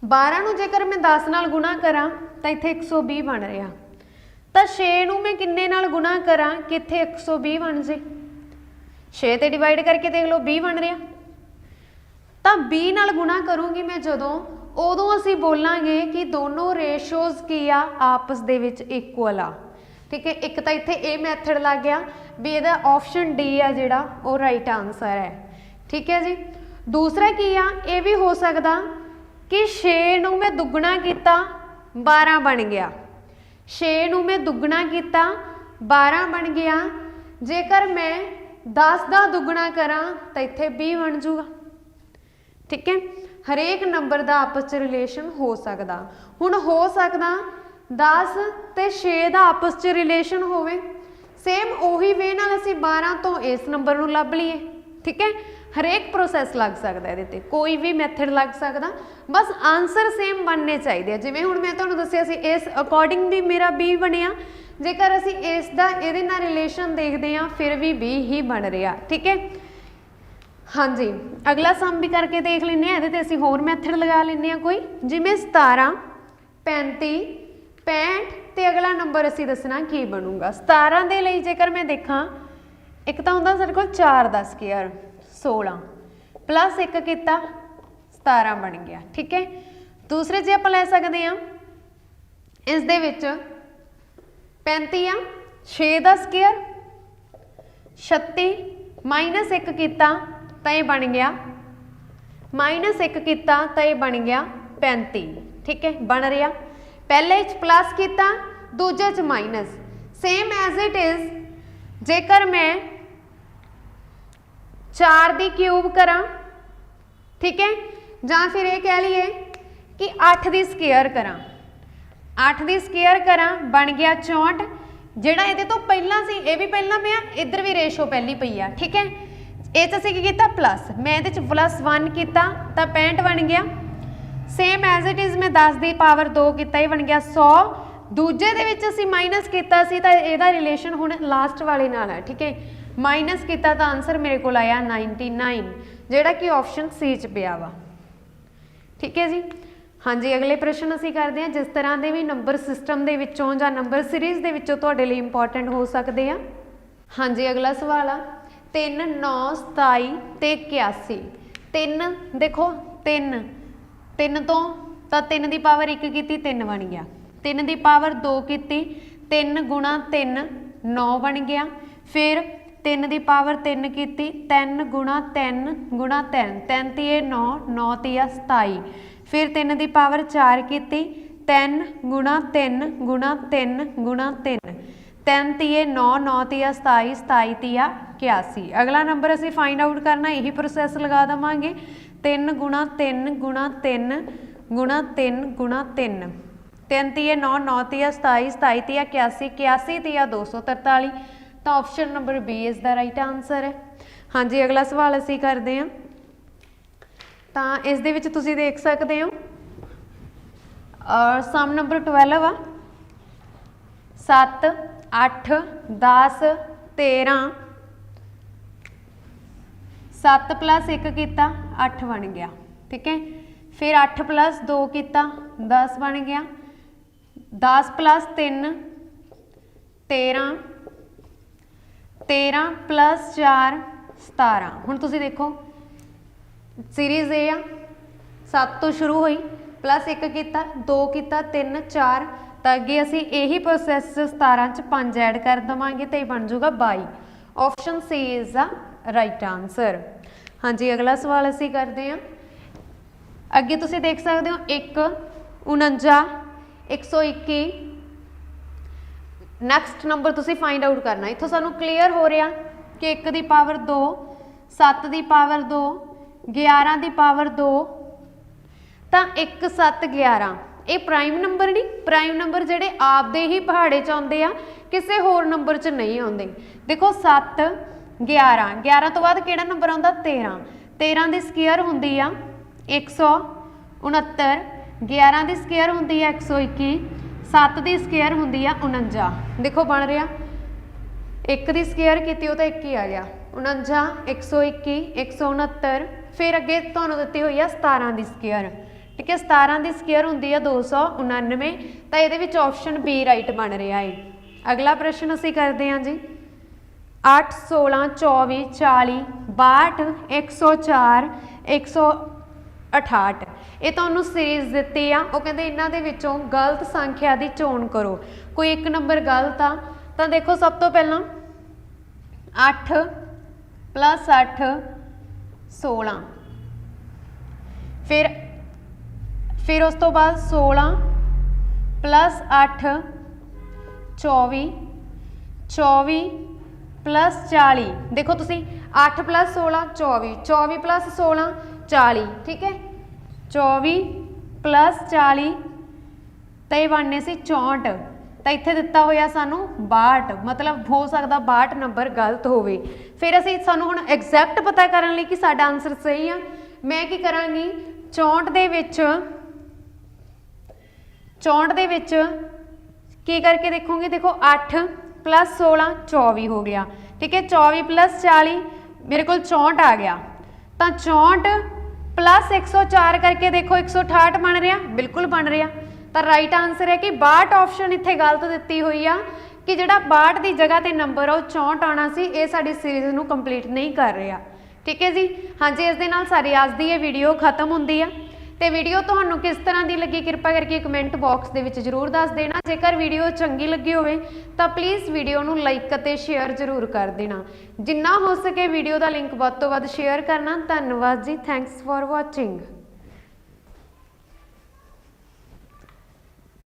12 ਨੂੰ ਜੇਕਰ ਮੈਂ 10 ਨਾਲ ਗੁਣਾ ਕਰਾਂ, ਤਾਂ ਇੱਥੇ 120 ਬਣ ਰਿਹਾ। ਤਾਂ 6 ਨੂੰ ਮੈਂ ਕਿੰਨੇ ਨਾਲ ਗੁਣਾ ਕਰਾਂ? ਕਿ ਇੱਥੇ 120 ਬਣ ਜੇ? 6 ਤੇ ਡਿਵਾਈਡ ਕਰਕੇ ਦੇਖ ਲਓ 20 ਬਣ ਰਿਹਾ। ਤਾਂ 20 ਨਾਲ ਗੁਣਾ ਕਰੂੰਗੀ ਮੈਂ ਜਦੋਂ, ਉਦੋਂ ਅਸੀਂ ਬੋਲਾਂਗੇ ਕਿ ਦੋਨੋਂ ਰੇਸ਼ੋਜ਼ ਕੀ ਆ? ਆਪਸ ਦੇ ਵਿੱਚ ਇਕੁਅਲ ਆ। ਠੀਕ ਹੈ, ਇੱਕ ਤਾਂ ਇੱਥੇ ਇਹ ਮੈਥਡ ਲੱਗ ਗਿਆ, ਵੀ ਇਹਦਾ ਆਪਸ਼ਨ ਡੀ ਆ ਜਿਹੜਾ, ਉਹ ਰਾਈਟ ਆਨਸਰ ਹੈ। ਠੀਕ ਹੈ ਜੀ? ਦੂਸਰਾ ਕੀ ਆ? ਇਹ ਵੀ ਹੋ ਸਕਦਾ ਕਿ 6 ਨੂੰ ਮੈਂ ਦੁੱਗਣਾ ਕੀਤਾ 12 ਬਣ ਗਿਆ। 6 ਨੂੰ ਮੈਂ ਦੁੱਗਣਾ ਕੀਤਾ 12 ਬਣ ਗਿਆ। ਜੇਕਰ ਮੈਂ 10 ਦਾ ਦੁੱਗਣਾ ਕਰਾਂ, ਤਾਂ ਇੱਥੇ 20 ਬਣ ਜੂਗਾ। ਠੀਕ ਹੈ? ਹਰੇਕ ਨੰਬਰ ਦਾ ਆਪਸ ਚ ਰਿਲੇਸ਼ਨ ਹੋ ਸਕਦਾ। ਹੁਣ ਹੋ ਸਕਦਾ 10 ਤੇ 6 ਦਾ ਆਪਸ ਚ ਰਿਲੇਸ਼ਨ ਹੋਵੇ। ਸੇਮ ਉਹੀ ਵੇ ਨਾਲ ਅਸੀਂ 12 ਤੋਂ ਇਸ ਨੰਬਰ ਨੂੰ ਲੱਭ ਲਈਏ। ਠੀਕ ਹੈ? ਹਰੇਕ ਪ੍ਰੋਸੈਸ ਲੱਗ ਸਕਦਾ ਇਹਦੇ ਤੇ, ਕੋਈ ਵੀ ਮੈਥਡ ਲੱਗ ਸਕਦਾ। ਬਸ ਆਨਸਰ ਸੇਮ ਬਣਨੇ ਚਾਹੀਦੇ ਆ। ਜਿਵੇਂ ਹੁਣ ਮੈਂ ਤੁਹਾਨੂੰ ਦੱਸਿਆ ਸੀ, ਇਸ ਅਕੋਰਡਿੰਗ ਵੀ ਮੇਰਾ B ਬਣਿਆ। ਜੇਕਰ ਅਸੀਂ ਇਸ ਦਾ, ਇਹਦੇ ਨਾਲ ਰਿਲੇਸ਼ਨ ਦੇਖਦੇ ਆ ਫਿਰ ਵੀ B ਹੀ ਬਣ ਰਿਹਾ। ਠੀਕ ਹੈ? ਹਾਂਜੀ, ਅਗਲਾ ਸਮ ਵੀ ਕਰਕੇ ਦੇਖ ਲੈਂਦੇ ਆ ਇਹਦੇ ਤੇ ਅਸੀਂ ਹੋਰ ਮੈਥਡ ਲਗਾ ਲੈਂਦੇ ਆ ਕੋਈ। ਜਿਵੇਂ 17 35 65 ਤੇ ਅਗਲਾ ਨੰਬਰ ਅਸੀਂ ਦੱਸਣਾ ਕੀ ਬਣੂਗਾ। 17 ਦੇ ਲਈ ਜੇਕਰ ਮੈਂ ਦੇਖਾਂ, ਇੱਕ ਤਾਂ ਹੁੰਦਾ ਸਾਡੇ ਕੋਲ 4 ਦਾ ਸਕੁਅਰ 16 ਪਲੱਸ 1 ਕੀਤਾ 17 ਬਣ ਗਿਆ, ਠੀਕ ਹੈ? ਦੂਸਰੇ ਜੇ ਆਪਾਂ ਲੈ ਸਕਦੇ ਆ ਇਸ ਦੇ ਵਿੱਚ 35 ਆ 6 ਦਾ ਸਕੁਅਰ 36 ਮਾਈਨਸ 1 ਕੀਤਾ, ਤਾਂ ਇਹ ਬਣ ਗਿਆ। ਮਾਈਨਸ 1 ਕੀਤਾ, ਤਾਂ ਇਹ ਬਣ ਗਿਆ 35 ਠੀਕ ਹੈ? ਬਣ ਰਿਹਾ। ਪਹਿਲੇ ਚ ਪਲੱਸ ਕੀਤਾ, ਦੂਜੇ ਚ minus same as it is ਜੇਕਰ ਮੈਂ 4 ਦੀ ਕਿਊਬ ਕਰਾਂ? ਠੀਕ ਹੈ? ਜਾਂ ਫਿਰ ਇਹ ਕਹਿ ਲਈਏ ਕਿ 8 ਦੀ ਸਕੁਅਰ ਕਰਾਂ। 8 ਦੀ ਸਕੁਅਰ ਕਰਾਂ, ਬਣ ਗਿਆ 64 ਜਿਹੜਾ ਇਹਦੇ ਤੋਂ ਪਹਿਲਾਂ ਸੀ, ਇਹ ਵੀ ਪਹਿਲਾਂ ਪਿਆ, ਇੱਧਰ ਵੀ ਰੇਸ਼ੋ ਪਹਿਲੀ ਪਈ ਆ, ਠੀਕ ਹੈ? ਇਹ ਚ ਅਸੀਂ ਕੀ ਕੀਤਾ? ਪਲੱਸ ਮੈਂ ਇਹਦੇ ਚ ਪਲੱਸ 1 ਕੀਤਾ, ਤਾਂ 65 ਬਣ ਗਿਆ। ਸੇਮ ਐਜ਼ ਇਟ ਇਜ਼ ਮੈਂ 10 ਦੀ ਪਾਵਰ 2 ਕੀਤਾ, ਇਹ ਬਣ ਗਿਆ 100 ਦੂਜੇ ਦੇ ਵਿੱਚ ਅਸੀਂ ਮਾਈਨਸ ਕੀਤਾ ਸੀ, ਤਾਂ ਇਹਦਾ ਰਿਲੇਸ਼ਨ ਹੁਣ ਲਾਸਟ ਵਾਲੇ ਨਾਲ ਹੈ ਠੀਕ ਹੈ? ਮਾਈਨਸ ਕੀਤਾ ਤਾਂ ਆਨਸਰ ਮੇਰੇ ਕੋਲ ਆਇਆ 99 ਜਿਹੜਾ ਕਿ ਆਪਸ਼ਨ ਸੀ ਚ ਪਿਆ ਵਾ। ਠੀਕ ਹੈ ਜੀ? ਹਾਂਜੀ, ਅਗਲੇ ਪ੍ਰਸ਼ਨ ਅਸੀਂ ਕਰਦੇ ਹਾਂ, ਜਿਸ ਤਰ੍ਹਾਂ ਦੇ ਵੀ ਨੰਬਰ ਸਿਸਟਮ ਦੇ ਵਿੱਚੋਂ ਜਾਂ ਨੰਬਰ ਸੀਰੀਜ਼ ਦੇ ਵਿੱਚੋਂ ਤੁਹਾਡੇ ਲਈ ਇੰਪੋਰਟੈਂਟ ਹੋ ਸਕਦੇ ਆ। ਹਾਂਜੀ, ਅਗਲਾ ਸਵਾਲ ਆ। 3 9 27 ਤੇ 81 3 ਦੇਖੋ 3 3 ਤੋਂ ਤਾਂ 3 ਦੀ ਪਾਵਰ 1 ਕੀਤੀ 3 ਬਣ ਗਿਆ। 3 ਦੀ ਪਾਵਰ 2 ਕੀਤੀ 3 ਗੁਣਾ 3 9 ਬਣ ਗਿਆ। ਫਿਰ 3 ਦੀ ਪਾਵਰ 3 ਕੀਤੀ 3 ਗੁਣਾ 3 ਗੁਣਾ 3 3 ਤੀਏ 9 9 ਤੀਆ 27 ਫਿਰ 3 ਦੀ ਪਾਵਰ 4 ਕੀਤੀ 3 ਗੁਣਾ 3 ਗੁਣਾ 3 ਗੁਣਾ 3 3 ਤੀਏ 9 9 ਤੀਆ 27 27 ਤੀਆ 81 ਅਗਲਾ ਨੰਬਰ ਅਸੀਂ ਫਾਈਂਡ ਆਊਟ ਕਰਨਾ, ਇਹੀ ਪ੍ਰੋਸੈਸ ਲਗਾ ਦਵਾਂਗੇ। 3 ਗੁਣਾ 3 ਗੁਣਾ 3 ਗੁਣਾ 3 ਗੁਣਾ 3 3 ਤੀਏ 9 9 ਤੀਆ 27 27 ਤੀਆ 81 81 ਤੀਆ 243 ਤਾਂ ਆਪਸ਼ਨ ਨੰਬਰ ਬੀ ਇਸ ਦਾ ਰਾਈਟ ਆਨਸਰ ਹੈ। ਹਾਂਜੀ, ਅਗਲਾ ਸਵਾਲ ਅਸੀਂ ਕਰਦੇ ਹਾਂ। ਤਾਂ ਇਸ ਦੇ ਵਿੱਚ ਤੁਸੀਂ ਦੇਖ ਸਕਦੇ ਹੋ। ਔਰ ਸਮ ਨੰਬਰ 12 ਆ। 7 8 10 13 7 ਪਲੱਸ 1 ਕੀਤਾ 8 ਬਣ ਗਿਆ। ਠੀਕ ਹੈ? ਫਿਰ 8 ਪਲੱਸ 2 ਕੀਤਾ 10 ਬਣ ਗਿਆ। 10 ਪਲੱਸ 3 13 13 ਪਲੱਸ 4 17 ਹੁਣ ਤੁਸੀਂ ਦੇਖੋ ਸੀਰੀਜ਼ ਇਹ ਆ 7 ਤੋਂ ਸ਼ੁਰੂ ਹੋਈ ਪਲੱਸ 1 ਕੀਤਾ 2 ਕੀਤਾ 3 4 ਤਾਂ ਅੱਗੇ ਅਸੀਂ ਇਹੀ ਪ੍ਰੋਸੈਸ 17 ਚ 5 ਐਡ ਕਰ ਦਵਾਂਗੇ ਤੇ ਇਹ ਬਣ ਜਾਊਗਾ 22 option C is the right answer ਹਾਂਜੀ, ਅਗਲਾ ਸਵਾਲ ਅਸੀਂ ਕਰਦੇ ਹਾਂ। ਅੱਗੇ ਤੁਸੀਂ ਦੇਖ ਸਕਦੇ ਹੋ 1 49 121 ਨੈਕਸਟ ਨੰਬਰ ਤੁਸੀਂ ਫਾਈਂਡ ਆਊਟ ਕਰਨਾ। ਇੱਥੋਂ ਸਾਨੂੰ ਕਲੀਅਰ ਹੋ ਰਿਹਾ ਕਿ 1 ਦੀ ਪਾਵਰ 2 7 ਦੀ ਪਾਵਰ 2 11 ਦੀ ਪਾਵਰ 2 ਤਾਂ 1 7 11 ਇਹ ਪ੍ਰਾਈਮ ਨੰਬਰ ਨਹੀਂ ਪ੍ਰਾਈਮ ਨੰਬਰ ਜਿਹੜੇ ਆਪਦੇ ਹੀ ਪਹਾੜੇ ਚ ਆਉਂਦੇ ਆ, ਕਿਸੇ ਹੋਰ ਨੰਬਰ ਚ ਨਹੀਂ ਆਉਂਦੇ। ਦੇਖੋ 7 11 11 ਤੋਂ ਬਾਅਦ ਕਿਹੜਾ ਨੰਬਰ ਆਉਂਦਾ? 13 13 ਦੀ ਸਕੁਅਰ ਹੁੰਦੀ ਆ 169 11 ਦੀ ਸਕੁਅਰ ਹੁੰਦੀ ਆ 121 7 ਦੀ ਸਕੁਅਰ ਹੁੰਦੀ ਆ 49 ਦੇਖੋ ਬਣ ਰਿਹਾ। 1 ਦੀ ਸਕੁਅਰ ਕੀਤੀ, ਉਹ ਤਾਂ 1 ਹੀ ਆ ਗਿਆ। 49 121 169 ਫਿਰ ਅੱਗੇ ਤੁਹਾਨੂੰ ਦਿੱਤੀ ਹੋਈ ਆ 17 ਦੀ ਸਕੁਅਰ ਠੀਕ ਹੈ 17 ਦੀ ਸਕੁਅਰ ਹੁੰਦੀ ਆ 299 ਤਾਂ ਇਹਦੇ ਵਿੱਚ ਆਪਸ਼ਨ ਬੀ ਰਾਈਟ ਬਣ ਰਿਹਾ ਏ। ਅਗਲਾ ਪ੍ਰਸ਼ਨ ਅਸੀਂ ਕਰਦੇ ਹਾਂ ਜੀ। 8 16 24 40 62 104 168 ਇਹ ਤੁਹਾਨੂੰ ਸੀਰੀਜ਼ ਦਿੱਤੀ ਆ। ਉਹ ਕਹਿੰਦੇ ਇਹਨਾਂ ਦੇ ਵਿੱਚੋਂ ਗਲਤ ਸੰਖਿਆ ਦੀ ਚੋਣ ਕਰੋ। ਕੋਈ ਇੱਕ ਨੰਬਰ ਗਲਤ ਆ, ਤਾਂ ਦੇਖੋ ਸਭ ਤੋਂ ਪਹਿਲਾਂ 8 ਪਲੱਸ 8 16 ਫਿਰ ਫਿਰ ਉਸ ਤੋਂ ਬਾਅਦ 16 ਪਲੱਸ 8 24 24 ਪਲੱਸ 40 ਦੇਖੋ ਤੁਸੀਂ 8 ਪਲੱਸ 16 24 24 ਪਲੱਸ 16 40 ਠੀਕ ਹੈ? 24 ਪਲੱਸ 40 ਤਾਂ ਇਹ ਬਣਨੇ ਸੀ 64 ਤਾਂ ਇੱਥੇ ਦਿੱਤਾ ਹੋਇਆ ਸਾਨੂੰ 62 ਮਤਲਬ ਹੋ ਸਕਦਾ 62 ਨੰਬਰ ਗਲਤ ਹੋਵੇ। ਫਿਰ ਅਸੀਂ ਸਾਨੂੰ ਹੁਣ ਐਗਜ਼ੈਕਟ ਪਤਾ ਕਰਨ ਲਈ ਕਿ ਸਾਡਾ ਆਨਸਰ ਸਹੀ ਆ। ਮੈਂ ਕੀ ਕਰਾਂਗੀ? 64 ਦੇ ਵਿੱਚ 64 ਦੇ ਵਿੱਚ ਕੀ ਕਰਕੇ ਦੇਖੋਗੇ? ਦੇਖੋ 8 ਪਲੱਸ 16 24 ਹੋ ਗਿਆ। ਠੀਕ ਹੈ 24 ਪਲੱਸ 40 ਮੇਰੇ ਕੋਲ 64 ਆ ਗਿਆ। ਤਾਂ 64 ਪਲੱਸ 104 ਕਰਕੇ ਦੇਖੋ 168 ਬਣ ਰਿਹਾ, ਬਿਲਕੁਲ ਬਣ ਰਿਹਾ। ਤਾਂ ਰਾਈਟ ਆਨਸਰ ਹੈ ਕਿ 62 ਆਪਸ਼ਨ ਇੱਥੇ ਗਲਤ ਦਿੱਤੀ ਹੋਈ ਆ ਕਿ ਜਿਹੜਾ 62 ਦੀ ਜਗ੍ਹਾ ਤੇ ਨੰਬਰ ਆ, ਉਹ 64 ਆਣਾ ਸੀ, ਇਹ ਸਾਡੀ ਸੀਰੀਜ਼ ਨੂੰ ਕੰਪਲੀਟ ਨਹੀਂ ਕਰ ਰਿਹਾ। ਠੀਕ ਹੈ ਜੀ? ਹਾਂਜੀ, ਇਸ ਦੇ ਨਾਲ ਸਾਡੀ ਅੱਜ ਦੀ ਇਹ ਵੀਡੀਓ ਖਤਮ ਹੁੰਦੀ ਆ। ਤੇ ਵੀਡੀਓ ਤੁਹਾਨੂੰ ਕਿਸ ਤਰ੍ਹਾਂ ਦੀ ਲੱਗੀ ਕਿਰਪਾ ਕਰਕੇ ਕਮੈਂਟ ਬਾਕਸ ਦੇ ਵਿੱਚ ਜਰੂਰ ਦੱਸ ਦੇਣਾ। ਜੇਕਰ ਵੀਡੀਓ ਚੰਗੀ ਲੱਗੀ ਹੋਵੇ, ਤਾਂ ਪਲੀਜ਼ ਵੀਡੀਓ ਨੂੰ ਲਾਈਕ ਅਤੇ ਸ਼ੇਅਰ ਜਰੂਰ ਕਰ ਦੇਣਾ। ਜਿੰਨਾ ਹੋ ਸਕੇ ਵੀਡੀਓ ਦਾ ਲਿੰਕ ਵੱਧ ਤੋਂ ਵੱਧ ਸ਼ੇਅਰ ਕਰਨਾ। ਧੰਨਵਾਦ ਜੀ। Thanks for watching